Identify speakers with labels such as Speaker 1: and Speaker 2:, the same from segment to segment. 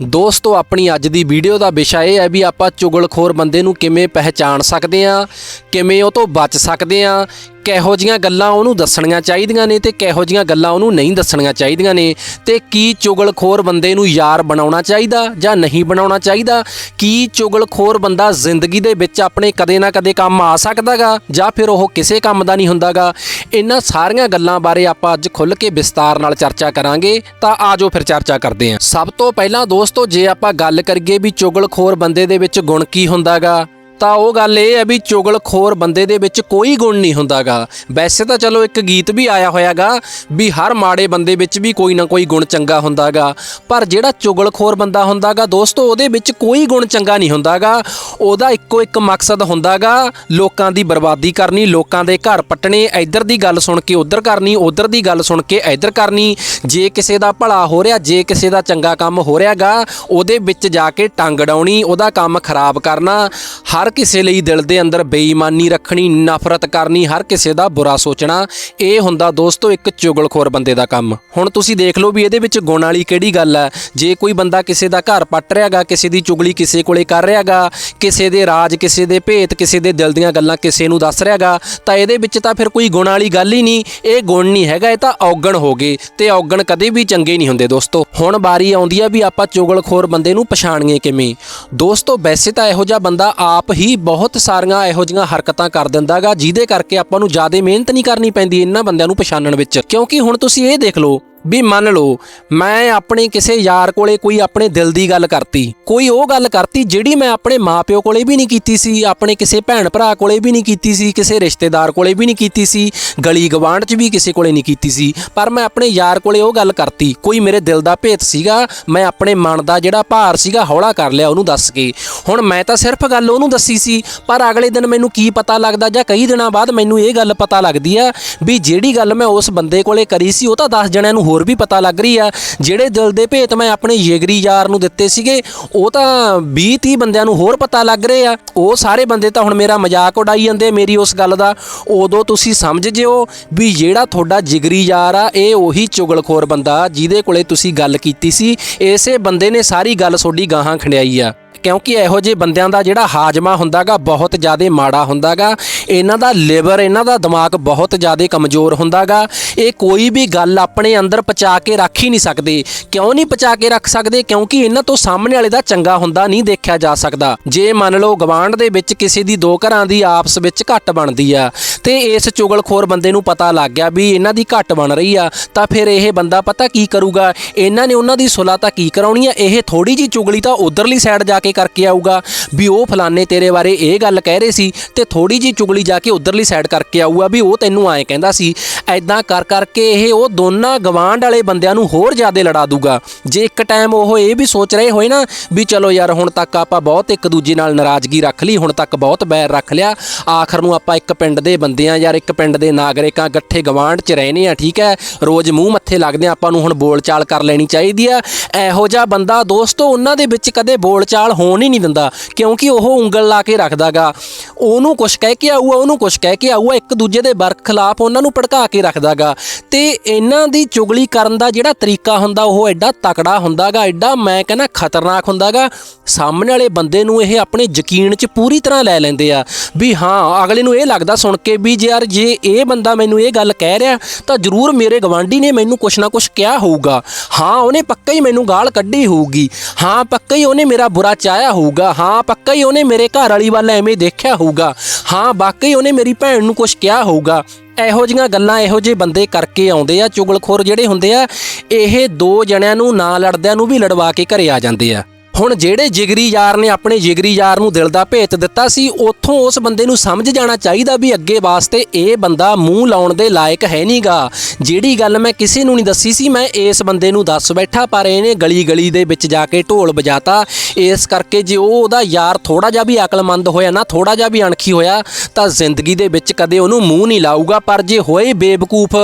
Speaker 1: ਦੋਸਤੋ, ਆਪਣੀ ਅੱਜ ਦੀ ਵੀਡੀਓ ਦਾ ਵਿਸ਼ਾ ਇਹ ਹੈ ਵੀ ਆਪਾਂ ਚੁਗਲਖੋਰ ਬੰਦੇ ਨੂੰ ਕਿਵੇਂ ਪਹਿਚਾਣ ਸਕਦੇ ਹਾਂ, ਕਿਵੇਂ ਉਹ ਤੋਂ ਬਚ ਸਕਦੇ ਹਾਂ ਕਿਹੋ ਜੀਆਂ ਗੱਲਾਂ ਉਹਨੂੰ ਦੱਸਣੀਆਂ ਚਾਹੀਦੀਆਂ ਨੇ ਤੇ ਕਿਹੋ ਜੀਆਂ ਗੱਲਾਂ ਉਹਨੂੰ ਨਹੀਂ ਦੱਸਣੀਆਂ ਚਾਹੀਦੀਆਂ ਨੇ ਤੇ ਕੀ ਚੁਗਲਖੋਰ ਬੰਦੇ ਨੂੰ ਯਾਰ ਬਣਾਉਣਾ ਚਾਹੀਦਾ ਜਾਂ ਨਹੀਂ ਬਣਾਉਣਾ ਚਾਹੀਦਾ? ਕੀ ਚੁਗਲਖੋਰ ਬੰਦਾ ਜ਼ਿੰਦਗੀ ਦੇ ਵਿੱਚ ਆਪਣੇ ਕਦੇ ਨਾ ਕਦੇ ਕੰਮ ਆ ਸਕਦਾਗਾ ਜਾਂ ਫਿਰ ਉਹ ਕਿਸੇ ਕੰਮ ਦਾ ਨਹੀਂ ਹੁੰਦਾਗਾ? ਇਹਨਾਂ ਸਾਰੀਆਂ ਗੱਲਾਂ ਬਾਰੇ ਆਪਾਂ ਅੱਜ ਖੁੱਲ੍ਹ ਕੇ ਵਿਸਤਾਰ ਨਾਲ ਚਰਚਾ ਕਰਾਂਗੇ, ਤਾਂ ਆਜੋ ਫਿਰ ਚਰਚਾ ਕਰਦੇ ਹਾਂ। ਸਭ ਤੋਂ ਪਹਿਲਾਂ ਦੋਸਤੋ, ਜੇ ਆਪਾਂ ਗੱਲ ਕਰੀਏ ਵੀ ਚੁਗਲਖੋਰ ਬੰਦੇ ਦੇ ਵਿੱਚ ਗੁਣ ਕੀ ਹੁੰਦਾਗਾ ਤਾਂ ਉਹ ਗੱਲ ਇਹ ਹੈ ਵੀ ਚੁਗਲਖੋਰ ਬੰਦੇ ਦੇ ਵਿੱਚ ਕੋਈ ਗੁਣ ਨਹੀਂ ਹੁੰਦਾਗਾ। ਵੈਸੇ ਤਾਂ ਚਲੋ ਇੱਕ ਗੀਤ ਵੀ ਆਇਆ ਹੋਇਆਗਾ ਵੀ ਹਰ ਮਾੜੇ ਬੰਦੇ ਵਿੱਚ ਵੀ ਕੋਈ ਨਾ ਕੋਈ ਗੁਣ ਚੰਗਾ ਹੁੰਦਾਗਾ। ਪਰ ਜਿਹੜਾ ਚੁਗਲਖੋਰ ਬੰਦਾ ਹੁੰਦਾਗਾ ਦੋਸਤੋ, ਉਹਦੇ ਵਿੱਚ ਕੋਈ ਗੁਣ ਚੰਗਾ ਨਹੀਂ ਹੁੰਦਾਗਾ। ਉਹਦਾ ਇੱਕੋ ਇੱਕ ਮਕਸਦ ਹੁੰਦਾਗਾ ਲੋਕਾਂ ਦੀ ਬਰਬਾਦੀ ਕਰਨੀ, ਲੋਕਾਂ ਦੇ ਘਰ ਪੱਟਣੇ, ਇੱਧਰ ਦੀ ਗੱਲ ਸੁਣ ਕੇ ਉੱਧਰ ਕਰਨੀ, ਉੱਧਰ ਦੀ ਗੱਲ ਸੁਣ ਕੇ ਇੱਧਰ ਕਰਨੀ। ਜੇ ਕਿਸੇ ਦਾ ਭਲਾ ਹੋ ਰਿਹਾ, ਜੇ ਕਿਸੇ ਦਾ ਚੰਗਾ ਕੰਮ ਹੋ ਰਿਹਾਗਾ, ਉਹਦੇ ਵਿੱਚ ਜਾ ਕੇ ਟੰਗ ਡਾਉਣੀ, ਉਹਦਾ ਕੰਮ ਖਰਾਬ ਕਰਨਾ। ਹਰ ਹਰ ਕਿਸੇ ਲਈ ਦਿਲ ਦੇ ਅੰਦਰ ਬੇਈਮਾਨੀ ਰੱਖਣੀ, ਨਫ਼ਰਤ ਕਰਨੀ, ਹਰ ਕਿਸੇ ਦਾ ਬੁਰਾ ਸੋਚਣਾ, ਇਹ ਹੁੰਦਾ ਦੋਸਤੋ ਇੱਕ ਚੁਗਲਖੋਰ ਬੰਦੇ ਦਾ ਕੰਮ। ਹੁਣ ਤੁਸੀਂ ਦੇਖ ਲਓ ਵੀ ਇਹਦੇ ਵਿੱਚ ਗੁਣ ਵਾਲੀ ਕਿਹੜੀ ਗੱਲ ਹੈ। ਜੇ ਕੋਈ ਬੰਦਾ ਕਿਸੇ ਦਾ ਘਰ ਪੱਟ ਰਿਹਾਗਾ, ਕਿਸੇ ਦੀ ਚੁਗਲੀ ਕਿਸੇ ਕੋਲੇ ਕਰ ਰਿਹਾਗਾ, ਕਿਸੇ ਦੇ ਰਾਜ, ਕਿਸੇ ਦੇ ਭੇਤ, ਕਿਸੇ ਦੇ ਦਿਲ ਦੀਆਂ ਗੱਲਾਂ ਕਿਸੇ ਨੂੰ ਦੱਸ ਰਿਹਾਗਾ, ਤਾਂ ਇਹਦੇ ਵਿੱਚ ਤਾਂ ਫਿਰ ਕੋਈ ਗੁਣ ਵਾਲੀ ਗੱਲ ਹੀ ਨਹੀਂ। ਇਹ ਗੁਣ ਨਹੀਂ ਹੈਗਾ, ਇਹ ਤਾਂ ਔਗਣ ਹੋ ਗਏ ਤੇ ਔਗਣ ਕਦੇ ਵੀ ਚੰਗੇ ਨਹੀਂ ਹੁੰਦੇ ਦੋਸਤੋ। ਹੁਣ ਬਾਰੀ ਆਉਂਦੀ ਆ ਵੀ ਆਪਾਂ ਚੁਗਲਖੋਰ ਬੰਦੇ ਨੂੰ ਪਛਾਣੀਏ ਕਿਵੇਂ। ਦੋਸਤੋ ਵੈਸੇ ਤਾਂ ਇਹੋ ਜਿਹਾ ਬੰਦਾ ਆਪ ਹੀ ਬਹੁਤ ਸਾਰੀਆਂ ਇਹੋ ਜਿਹੀਆਂ ਹਰਕਤਾਂ ਕਰ ਦਿੰਦਾਗਾ, ਜਿਹਦੇ ਕਰਕੇ ਆਪਾਂ ਨੂੰ ਜ਼ਿਆਦਾ ਮਿਹਨਤ ਨਹੀਂ ਕਰਨੀ ਪੈਂਦੀ ਇਹਨਾਂ ਬੰਦਿਆਂ ਨੂੰ ਪਛਾਣਨ ਵਿੱਚ। ਕਿਉਂਕਿ ਹੁਣ ਤੁਸੀਂ ਇਹ ਦੇਖ ਲਓ ਵੀ ਮੰਨ ਲਓ, ਮੈਂ ਆਪਣੇ ਕਿਸੇ ਯਾਰ ਕੋਲੇ ਕੋਈ ਆਪਣੇ ਦਿਲ ਦੀ ਗੱਲ ਕਰਤੀ। ਕੋਈ ਉਹ ਗੱਲ ਕਰਤੀ ਜਿਹੜੀ ਮੈਂ ਆਪਣੇ ਮਾਪਿਓ ਕੋਲੇ ਵੀ ਨਹੀਂ ਕੀਤੀ ਸੀ, ਆਪਣੇ ਕਿਸੇ ਭੈਣ ਭਰਾ ਕੋਲੇ ਵੀ ਨਹੀਂ ਕੀਤੀ ਸੀ, ਕਿਸੇ ਰਿਸ਼ਤੇਦਾਰ ਕੋਲੇ ਵੀ ਨਹੀਂ ਕੀਤੀ ਸੀ, ਗਲੀ ਗਵਾਂਢ 'ਚ ਵੀ ਕਿਸੇ ਕੋਲੇ ਨਹੀਂ ਕੀਤੀ ਸੀ। ਪਰ ਮੈਂ ਆਪਣੇ ਯਾਰ ਕੋਲੇ ਉਹ ਗੱਲ ਕਰਤੀ, ਕੋਈ ਮੇਰੇ ਦਿਲ ਦਾ ਭੇਤ ਸੀਗਾ, ਮੈਂ ਆਪਣੇ ਮਨ ਦਾ ਜਿਹੜਾ ਭਾਰ ਸੀਗਾ ਹੌਲਾ ਕਰ ਲਿਆ ਉਹਨੂੰ ਦੱਸ ਕੇ। ਹੁਣ ਮੈਂ ਤਾਂ ਸਿਰਫ ਗੱਲ ਉਹਨੂੰ ਦੱਸੀ ਸੀ, ਪਰ ਅਗਲੇ ਦਿਨ ਮੈਨੂੰ ਕੀ ਪਤਾ ਲੱਗਦਾ ਜਾਂ ਕਈ ਦਿਨਾਂ ਬਾਅਦ ਮੈਨੂੰ ਇਹ ਗੱਲ ਪਤਾ ਲੱਗਦੀ ਆ ਵੀ ਜਿਹੜੀ ਗੱਲ ਮੈਂ ਉਸ ਬੰਦੇ ਕੋਲੇ ਕਰੀ ਸੀ, ਉਹ ਤਾਂ 10 ਜਣਿਆਂ ਨੂੰ ਹੋਰ ਵੀ ਪਤਾ ਲੱਗ ਰਹੀ ਆ, ਜਿਹੜੇ ਦਿਲ ਦੇ ਭੇਤ ਮੈਂ ਆਪਣੇ ਜਿਗਰੀ ਯਾਰ ਨੂੰ ਦਿੱਤੇ ਸੀਗੇ, ਉਹ ਤਾਂ 20 30 ਬੰਦਿਆਂ ਨੂੰ ਹੋਰ ਪਤਾ ਲੱਗ ਰਹੇ ਆ। ਉਹ ਸਾਰੇ ਬੰਦੇ ਤਾਂ ਹੁਣ ਮੇਰਾ ਮਜ਼ਾਕ ਉਡਾਈ ਜਾਂਦੇ ਆ ਮੇਰੀ ਉਸ ਗੱਲ ਦਾ। ਉਦੋਂ ਤੁਸੀਂ ਸਮਝ ਜਿਓ ਵੀ ਜਿਹੜਾ ਤੁਹਾਡਾ ਜਿਗਰੀ ਯਾਰ ਆ, ਇਹ ਉਹੀ ਚੁਗਲਖੋਰ ਬੰਦਾ ਜਿਹਦੇ ਕੋਲੇ ਤੁਸੀਂ ਗੱਲ ਕੀਤੀ ਸੀ। ਇਸੇ ਬੰਦੇ ਨੇ ਸਾਰੀ ਗੱਲ ਤੁਹਾਡੀ ਗਾਹਾਂ ਖੰਡਿਆਈ ਆ। ਕਿਉਂਕਿ ਇਹੋ ਜਿਹੇ ਬੰਦਿਆਂ ਦਾ ਜਿਹੜਾ ਹਾਜਮਾ ਹੁੰਦਾਗਾ ਬਹੁਤ ਜ਼ਿਆਦਾ ਮਾੜਾ ਹੁੰਦਾਗਾ। ਇਹਨਾਂ ਦਾ ਲਿਵਰ ਇਹਨਾਂ ਦਾ ਦਿਮਾਗ ਬਹੁਤ ਜ਼ਿਆਦਾ ਕਮਜ਼ੋਰ ਹੁੰਦਾਗਾ। ਇਹ ਕੋਈ ਵੀ ਗੱਲ ਆਪਣੇ ਅੰਦਰ ਪਚਾ ਕੇ ਰੱਖ ਹੀ ਨਹੀਂ ਸਕਦੇ। ਕਿਉਂ ਨਹੀਂ ਪਚਾ ਕੇ ਰੱਖ ਸਕਦੇ? ਕਿਉਂਕਿ ਇਹਨਾਂ ਤੋਂ ਸਾਹਮਣੇ ਵਾਲੇ ਦਾ ਚੰਗਾ ਹੁੰਦਾ ਨਹੀਂ ਦੇਖਿਆ ਜਾ ਸਕਦਾ। ਜੇ ਮੰਨ ਲਓ ਗਵਾਂਢ ਦੇ ਵਿੱਚ ਕਿਸੇ ਦੀ ਦੋ ਘਰਾਂ ਦੀ ਆਪਸ ਵਿੱਚ ਘੱਟ ਬਣਦੀ ਆ, ਤੇ ਇਸ ਚੁਗਲਖੋਰ ਬੰਦੇ ਨੂੰ ਪਤਾ ਲੱਗ ਗਿਆ ਵੀ ਇਹਨਾਂ ਦੀ ਘੱਟ ਬਣ ਰਹੀ ਆ, ਤਾਂ ਫਿਰ ਇਹ ਬੰਦਾ ਪਤਾ ਕੀ ਕਰੂਗਾ? ਇਹਨਾਂ ਨੇ ਉਹਨਾਂ ਦੀ ਸੁਲਾ ਤਾਂ ਕੀ ਕਰਾਉਣੀ ਆ? ਇਹ ਥੋੜੀ ਜੀ ਚੁਗਲੀ ਤਾਂ ਉਧਰਲੀ ਸਾਈਡ ਜਾ ਕੇ ਕਰਕੇ ਆਊਗਾ। ਵੀ ਉਹ ਫਲਾਣੇ ਤੇਰੇ ਬਾਰੇ ਇਹ ਗੱਲ ਕਹਿ ਰਹੇ ਸੀ ਤੇ ਥੋੜੀ ਜੀ ਚੁਗਲੀ ਜਾ ਕੇ ਉਧਰਲੀ ਸਾਈਡ ਕਰਕੇ ਆਊਗਾ ਵੀ ਉਹ ਤੈਨੂੰ ਐਂ ਕਹਿੰਦਾ ਸੀ। ਐਦਾਂ ਕਰ ਕਰਕੇ ਇਹ ਉਹ ਦੋਨਾਂ ਗਵਾਂਢ ਵਾਲੇ ਬੰਦਿਆਂ ਨੂੰ ਹੋਰ ਜ਼ਿਆਦਾ ਲੜਾ ਦੂਗਾ ਜੇ ਇੱਕ ਟਾਈਮ ਉਹ ਇਹ ਵੀ ਸੋਚ ਰਹੇ ਹੋਏ ਨਾ ਵੀ ਚਲੋ ਯਾਰ ਹੁਣ ਤੱਕ ਆਪਾਂ ਬਹੁਤ ਇੱਕ ਦੂਜੇ ਨਾਲ ਨਾਰਾਜ਼ਗੀ ਰੱਖ ਲਈ, ਹੁਣ ਤੱਕ ਬਹੁਤ ਬੈਰ ਰੱਖ ਲਿਆ, ਆਖਰ ਨੂੰ ਆਪਾਂ ਇੱਕ ਪਿੰਡ ਦੇ ਬੰਦੇ ਆ ਯਾਰ, ਇੱਕ ਪਿੰਡ ਦੇ ਨਾਗਰਿਕਾਂ ਇਕੱਠੇ ਗਵਾਂਢ 'ਚ ਰਹਿੰਦੇ ਆ, ਠੀਕ ਹੈ? ਰੋਜ਼ ਮੂੰਹ ਮੱਥੇ ਲੱਗਦੇ ਆ, ਆਪਾਂ ਨੂੰ ਹੁਣ ਬੋਲਚਾਲ ਕਰ ਲੈਣੀ ਚਾਹੀਦੀ ਆ। ਇਹੋ ਜਿਹਾ ਬੰਦਾ ਦੋਸਤੋ, ਉਹਨਾਂ ਦੇ ਵਿੱਚ ਕਦੇ ਬੋਲਚਾਲ ਹੋਣ ਹੀ ਨਹੀਂ ਦਿੰਦਾ, ਕਿਉਂਕਿ ਉਹ ਉਂਗਲ ਲਾ ਕੇ ਰੱਖਦਾਗਾ। ਉਹਨੂੰ ਕੁਝ ਕਹਿ ਕੇ ਆਊਗਾ, ਉਹਨੂੰ ਕੁਝ ਕਹਿ ਕੇ ਆਊਗਾ, ਇੱਕ ਦੂਜੇ ਦੇ ਬਰਖਲਾਫ ਉਹਨਾਂ ਨੂੰ ਭੜਕਾ ਕੇ ਰੱਖਦਾਗਾ। ਤੇ ਇਹਨਾਂ ਦੀ ਚੁਗਲੀ ਕਰਨ ਦਾ ਜਿਹੜਾ ਤਰੀਕਾ ਹੁੰਦਾ, ਉਹ ਐਡਾ ਤਕੜਾ ਹੁੰਦਾਗਾ, ਐਡਾ ਮੈਂ ਕਹਿੰਦਾ ਖਤਰਨਾਕ ਹੁੰਦਾਗਾ। ਸਾਹਮਣੇ ਵਾਲੇ ਬੰਦੇ ਨੂੰ ਇਹ ਆਪਣੇ ਯਕੀਨ 'ਚ ਪੂਰੀ ਤਰ੍ਹਾਂ ਲੈ ਲੈਂਦੇ ਆ ਵੀ ਹਾਂ, ਅਗਲੇ ਨੂੰ ਇਹ ਲੱਗਦਾ ਸੁਣ ਕੇ ਵੀ ਜੇ ਯਾਰ, ਜੇ ਇਹ ਬੰਦਾ ਮੈਨੂੰ ਇਹ ਗੱਲ ਕਹਿ ਰਿਹਾ, ਤਾਂ ਜ਼ਰੂਰ ਮੇਰੇ ਗਵਾਂਢੀ ਨੇ ਮੈਨੂੰ ਕੁਛ ਨਾ ਕੁਛ ਕਿਹਾ ਹੋਊਗਾ। ਹਾਂ, ਉਹਨੇ ਪੱਕਾ ਹੀ ਮੈਨੂੰ ਗਾਲ ਕੱਢੀ ਹੋਊਗੀ। ਹਾਂ, ਪੱਕਾ ਹੀ ਉਹਨੇ ਮੇਰਾ ਬੁਰਾ ਚਾਹਿਆ ਹੋਊਗਾ। ਹਾਂ, ਪੱਕਾ ਹੀ ਉਹਨੇ ਮੇਰੇ ਘਰ ਵਾਲੀ ਵੱਲ ਐਵੇਂ ਦੇਖਿਆ ਹੋਊਗਾ। ਹਾਂ, ਵਾਕਈ ਉਹਨੇ ਮੇਰੀ ਭੈਣ ਨੂੰ ਕੁਛ ਕਿਹਾ ਹੋਊਗਾ। ਇਹੋ ਜੀਆਂ ਗੱਲਾਂ ਇਹੋ ਜਿਹੇ ਬੰਦੇ ਕਰਕੇ ਆਉਂਦੇ ਆ, ਚੁਗਲਖੋਰ ਜਿਹੜੇ ਹੁੰਦੇ ਆ, ਇਹ ਦੋ ਜਣਿਆਂ ਨੂੰ ਨਾ ਲੜਦਿਆਂ ਨੂੰ ਵੀ ਲੜਵਾ ਕੇ ਘਰੇ ਆ ਜਾਂਦੇ ਆ। ਹੁਣ ਜਿਹੜੇ ਜਿਗਰੀ ਯਾਰ ਨੇ ਆਪਣੇ ਜਿਗਰੀ ਯਾਰ ਨੂੰ ਦਿਲ ਦਾ ਭੇਤ ਦਿੱਤਾ ਸੀ, ਉੱਥੋਂ ਉਸ ਬੰਦੇ ਨੂੰ ਸਮਝ ਜਾਣਾ ਚਾਹੀਦਾ ਵੀ ਅੱਗੇ ਵਾਸਤੇ ਇਹ ਬੰਦਾ ਮੂੰਹ ਲਾਉਣ ਦੇ ਲਾਇਕ ਹੈ ਨਹੀਂਗਾ ਜਿਹੜੀ ਗੱਲ ਮੈਂ ਕਿਸੇ ਨੂੰ ਨਹੀਂ ਦੱਸੀ ਸੀ, ਮੈਂ ਇਸ ਬੰਦੇ ਨੂੰ ਦੱਸ ਬੈਠਾ, ਪਰ ਇਹਨੇ ਗਲੀ ਗਲੀ ਦੇ ਵਿੱਚ ਜਾ ਕੇ ਢੋਲ ਵਜਾਤਾ। ਇਸ ਕਰਕੇ ਜੇ ਉਹ ਉਹਦਾ ਯਾਰ ਥੋੜਾ ਜਿਹਾ ਵੀ ਅਕਲਮੰਦ ਹੋਇਆ ਨਾ ਥੋੜਾ ਜਿਹਾ ਵੀ ਅਣਖੀ ਹੋਇਆ, ਤਾਂ ਜ਼ਿੰਦਗੀ ਦੇ ਵਿੱਚ ਕਦੇ ਉਹਨੂੰ ਮੂੰਹ ਨਹੀਂ ਲਾਊਗਾ। ਪਰ ਜੇ ਹੋਏ ਬੇਵਕੂਫ,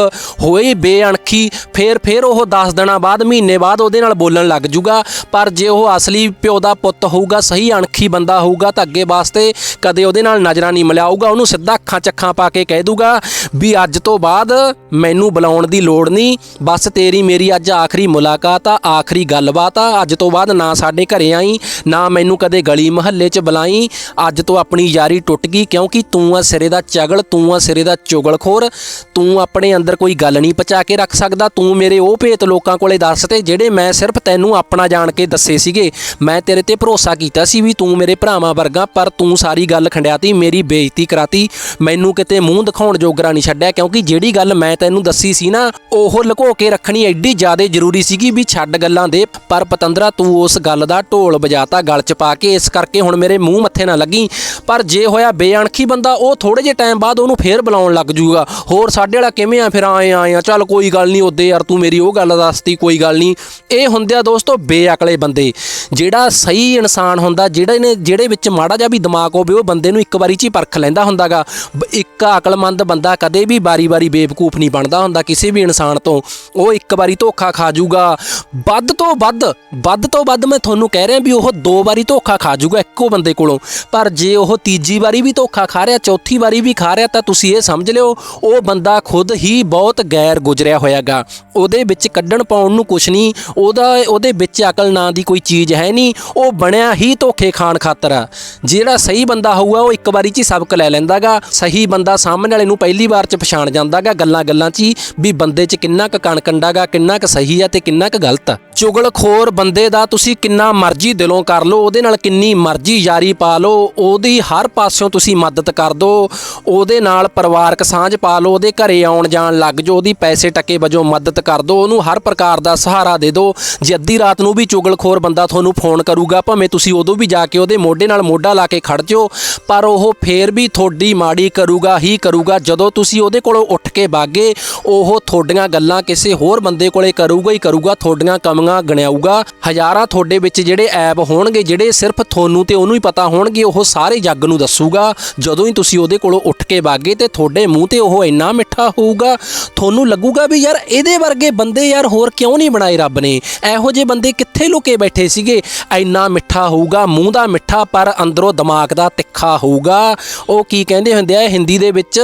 Speaker 1: ਹੋਏ ਬੇਅਣਖੀ ਫੇਰ ਫੇਰ ਉਹ 10 ਦਿਨਾਂ ਬਾਅਦ, ਮਹੀਨੇ ਬਾਅਦ ਉਹਦੇ ਨਾਲ ਬੋਲਣ ਲੱਗ ਜੂਗਾ। ਪਰ ਜੇ ਉਹ ਅਸਲੀ ਸਹੀ ਪਿਓ ਦਾ ਪੁੱਤ ਹੋਊਗਾ, ਸਹੀ ਅਣਖੀ ਬੰਦਾ ਹੋਊਗਾ ਤਾਂ ਅੱਗੇ ਵਾਸਤੇ ਕਦੇ ਉਹਦੇ ਨਾਲ ਨਜ਼ਰਾਂ ਨਹੀਂ ਮਿਲਾਊਗਾ, ਉਹਨੂੰ ਸਿੱਧਾ ਅੱਖਾਂ ਚੱਖਾਂ ਪਾ ਕੇ ਕਹਿ ਦੂਗਾ ਵੀ ਅੱਜ ਤੋਂ ਬਾਅਦ ਮੈਨੂੰ ਬੁਲਾਉਣ ਦੀ ਲੋੜ ਨਹੀਂ, ਬਸ ਤੇਰੀ ਮੇਰੀ ਅੱਜ ਆਖਰੀ ਮੁਲਾਕਾਤ ਆ, ਆਖਰੀ ਗੱਲਬਾਤ ਆ, ਅੱਜ ਤੋਂ ਬਾਅਦ ਨਾ ਸਾਡੇ ਘਰੇ ਆਈ, ਨਾ ਮੈਨੂੰ ਕਦੇ ਗਲੀ ਮੁਹੱਲੇ 'ਚ ਬੁਲਾਈ, ਅੱਜ ਤੋਂ ਆਪਣੀ ਯਾਰੀ ਟੁੱਟ ਗਈ, ਕਿਉਂਕਿ ਤੂੰ ਆ ਸਿਰੇ ਦਾ ਚਗਲ, ਤੂੰ ਆ ਸਿਰੇ ਦਾ ਚੁਗਲਖੋਰ, ਤੂੰ ਆਪਣੇ ਅੰਦਰ ਕੋਈ ਗੱਲ ਨਹੀਂ ਪਚਾ ਕੇ ਰੱਖ ਸਕਦਾ, ਤੂੰ ਮੇਰੇ ਉਹ ਭੇਤ ਲੋਕਾਂ ਕੋਲੇ ਦੱਸ ਤੇ ਜਿਹੜੇ ਮੈਂ ਸਿਰਫ ਤੈਨੂੰ ਆਪਣਾ ਜਾਣ ਕੇ ਦੱਸੇ ਸੀਗੇ ਮੈਂ ਤੇਰੇ ਤੇ ਭਰੋਸਾ ਕੀਤਾ ਸੀ ਵੀ ਤੂੰ ਮੇਰੇ ਭਰਾਵਾਂ ਵਰਗਾ, ਪਰ ਤੂੰ ਸਾਰੀ ਗੱਲ ਖੰਡਿਆਤੀ, ਮੇਰੀ ਬੇਇੱਜ਼ਤੀ ਕਰਾਤੀ। ਮੈਨੂੰ ਕਿਤੇ ਮੂੰਹ ਦਿਖਾਉਣ ਜੋਗਰਾ ਨਹੀਂ ਛੱਡਿਆ, ਕਿਉਂਕਿ ਜਿਹੜੀ ਗੱਲ ਮੈਂ ਤੈਨੂੰ ਦੱਸੀ ਸੀ ਨਾ, ਉਹ ਲੁਕੋ ਕੇ ਰੱਖਣੀ ਐਡੀ ਜ਼ਿਆਦਾ ਜ਼ਰੂਰੀ ਸੀਗੀ ਵੀ ਛੱਡ ਗੱਲਾਂ ਦੇ। ਪਰ ਪਤੰਦਰਾ, ਤੂੰ ਉਸ ਗੱਲ ਦਾ ਢੋਲ ਵਜਾਤਾ, ਗਲ 'ਚ ਪਾ ਕੇ, ਇਸ ਕਰਕੇ ਹੁਣ ਮੇਰੇ ਮੂੰਹ ਮੱਥੇ ਨਾ ਲੱਗੀ। ਪਰ ਜੇ ਹੋਇਆ ਬੇਅਣਖੀ ਬੰਦਾ, ਉਹ ਥੋੜੇ ਜਿਹੇ ਟਾਈਮ ਬਾਅਦ ਉਹਨੂੰ ਫੇਰ ਬੁਲਾਉਣ ਲੱਗ ਜੂਗਾ। ਹੋਰ ਸਾਡੇ ਵਾਲਾ ਕਿਵੇਂ ਆ? ਫਿਰ ਆਏ ਆਏ ਆ, ਚੱਲ ਕੋਈ ਗੱਲ ਨਹੀਂ, ਉਹਦੇ ਯਾਰ ਤੂੰ ਮੇਰੀ ਉਹ ਗੱਲ ਦੱਸਤੀ, ਕੋਈ ਗੱਲ ਨਹੀਂ। ਇਹ ਹੁੰਦੇ ਆ ਦੋਸਤੋ, ਬੇਅਕਲੇ ਬੰਦੇ। ਜਿਹੜਾ ਸਹੀ ਇਨਸਾਨ ਹੁੰਦਾ, ਜਿਹੜੇ ਨੇ ਜਿਹੜੇ ਵਿੱਚ ਮਾੜਾ ਜਿਹਾ ਵੀ ਦਿਮਾਗ ਹੋਵੇ, ਉਹ ਬੰਦੇ ਨੂੰ ਇੱਕ ਵਾਰੀ 'ਚ ਹੀ ਪਰਖ ਲੈਂਦਾ ਹੁੰਦਾਗਾ। ਬ- ਇੱਕ ਅਕਲਮੰਦ ਬੰਦਾ ਕਦੇ ਵੀ ਬਾਰੀ-ਬਾਰੀ ਬੇਵਕੂਫ ਨਹੀਂ ਬਣਦਾ ਹੁੰਦਾ, ਕਿਸੇ ਵੀ ਇਨਸਾਨ ਤੋਂ। ਉਹ ਇੱਕ ਵਾਰੀ ਧੋਖਾ ਖਾ ਜਾਊਗਾ। ਵੱਧ ਤੋਂ ਵੱਧ ਵੱਧ ਤੋਂ ਵੱਧ ਮੈਂ ਤੁਹਾਨੂੰ ਕਹਿ ਰਿਹਾ ਵੀ ਉਹ ਦੋ ਵਾਰੀ ਧੋਖਾ ਖਾ ਜਾਊਗਾ ਇੱਕੋ ਬੰਦੇ ਕੋਲੋਂ। ਪਰ ਜੇ ਉਹ ਤੀਜੀ ਵਾਰੀ ਵੀ ਧੋਖਾ ਖਾ ਰਿਹਾ, ਚੌਥੀ ਵਾਰੀ ਵੀ ਖਾ ਰਿਹਾ, ਤਾਂ ਤੁਸੀਂ ਇਹ ਸਮਝ ਲਿਓ, ਉਹ ਬੰਦਾ ਖੁਦ ਹੀ ਬਹੁਤ ਗੈਰ ਗੁਜ਼ਰਿਆ ਹੋਇਆਗਾ। ਉਹਦੇ ਵਿੱਚ ਕੱਢਣ ਪਾਉਣ ਨੂੰ ਕੁਛ ਨਹੀਂ, ਉਹਦਾ, ਉਹਦੇ ਵਿੱਚ ਅਕਲ ਨਾਂ ਦੀ ਕੋਈ ਚੀਜ਼ ਹੈ ਨਹੀਂ, ਉਹ ਬਣਿਆ ਹੀ ਧੋਖੇ ਖਾਣ ਖਾਤਰ। ਜਿਹੜਾ ਸਹੀ ਬੰਦਾ ਹੋਊਗਾ, ਉਹ ਇੱਕ ਵਾਰੀ 'ਚ ਹੀ ਸਬਕ ਲੈ ਲੈਂਦਾਗਾ। ਸਹੀ ਬੰਦਾ ਸਾਹਮਣੇ ਵਾਲੇ ਨੂੰ ਪਹਿਲੀ ਵਾਰ 'ਚ ਪਛਾਣ ਜਾਂਦਾਗਾ ਗੱਲਾਂ ਗੱਲਾਂ 'ਚ ਹੀ ਵੀ ਬੰਦੇ 'ਚ ਕਿੰਨਾ ਕੁ ਕਣਕੰਡਾਗਾ ਕਿੰਨਾ ਕੁ ਸਹੀ ਆ ਤੇ ਕਿੰਨਾ ਕੁ ਗਲਤ ਆ। ਚੁਗਲਖੋਰ ਬੰਦੇ ਦਾ ਤੁਸੀਂ ਕਿੰਨਾ ਮਰਜ਼ੀ ਦਿਲੋਂ ਕਰ ਲਓ, ਉਹਦੇ ਨਾਲ ਕਿੰਨੀ ਮਰਜ਼ੀ ਯਾਰੀ ਪਾ ਲਓ, ਉਹਦੀ ਹਰ ਪਾਸਿਓਂ ਤੁਸੀਂ ਮਦਦ ਕਰ ਦਿਓ ਉਹਦੇ ਨਾਲ ਪਰਿਵਾਰਕ ਸਾਂਝ ਪਾ ਲਓ, ਉਹਦੇ ਘਰੇ ਆਉਣ ਜਾਣ ਲੱਗ ਜਾਓ, ਉਹਦੀ ਪੈਸੇ ਟੱਕੇ ਵਜੋਂ ਮਦਦ ਕਰ ਦਿਓ ਉਹਨੂੰ ਹਰ ਪ੍ਰਕਾਰ ਦਾ ਸਹਾਰਾ ਦੇ ਦਿਓ ਜੇ ਅੱਧੀ ਰਾਤ ਨੂੰ ਵੀ ਚੁਗਲਖੋਰ ਬੰਦਾ ਤੁਹਾਨੂੰ ਫੋਨ ਕਰੂਗਾ, ਭਾਵੇਂ ਤੁਸੀਂ ਉਦੋਂ ਵੀ ਜਾ ਕੇ ਉਹਦੇ ਮੋਢੇ ਨਾਲ ਮੋਢਾ ਲਾ ਕੇ ਖੜ ਜਾਓ, ਪਰ ਉਹ ਫੇਰ ਵੀ ਤੁਹਾਡੀ ਮਾੜੀ ਕਰੂਗਾ, ਹੀ ਕਰੂਗਾ, ਜਦੋਂ ਤੁਸੀਂ ਉਹਦੇ ਕੋਲੋਂ ਉੱਠ ਕੇ ਬਾਗੇ, ਉਹ ਤੁਹਾਡੀਆਂ ਗੱਲਾਂ ਕਿਸੇ ਹੋਰ ਬੰਦੇ ਕੋਲੇ ਕਰੂਗਾ ਹੀ ਕਰੂਗਾ, ਤੁਹਾਡੀਆਂ ਕਮੀਆਂ ਗਣਿਆਊਗਾ। ਹਜ਼ਾਰਾਂ ਤੁਹਾਡੇ ਵਿੱਚ ਜਿਹੜੇ ਐਪ ਹੋਣਗੇ, ਜਿਹੜੇ ਸਿਰਫ ਤੁਹਾਨੂੰ ਤੇ ਉਹਨੂੰ ਹੀ ਪਤਾ ਹੋਣਗੇ, ਉਹ ਸਾਰੇ ਜੱਗ ਨੂੰ ਦੱਸੂਗਾ। ਜਦੋਂ ਹੀ ਤੁਸੀਂ ਉਹਦੇ ਕੋਲੋਂ ਉੱਠ ਕੇ ਬਾਗੇ ਤੇ ਤੁਹਾਡੇ ਮੂੰਹ ਤੇ ਉਹ ਇੰਨਾ ਮਿੱਠਾ ਹੋਊਗਾ, ਤੁਹਾਨੂੰ ਲੱਗੂਗਾ ਵੀ ਯਾਰ ਇਹਦੇ ਵਰਗੇ ਬੰਦੇ ਯਾਰ ਹੋਰ ਕਿਉਂ ਨਹੀਂ ਬਣਾਏ ਰੱਬ ਨੇ? ਇਹੋ ਜਿਹੇ ਬੰਦੇ ਕਿੱਥੇ ਲੁਕੇ ਬੈਠੇ ਸੀਗੇ? ਇੰਨਾ ਮਿੱਠਾ ਹੋਊਗਾ, ਮੂੰਹ ਦਾ ਮਿੱਠਾ, ਪਰ ਅੰਦਰੋਂ ਦਿਮਾਗ ਦਾ ਤਿੱਖਾ ਹੋਊਗਾ। ਉਹ ਕੀ ਕਹਿੰਦੇ ਹੁੰਦੇ ਆ ਹਿੰਦੀ ਦੇ ਵਿੱਚ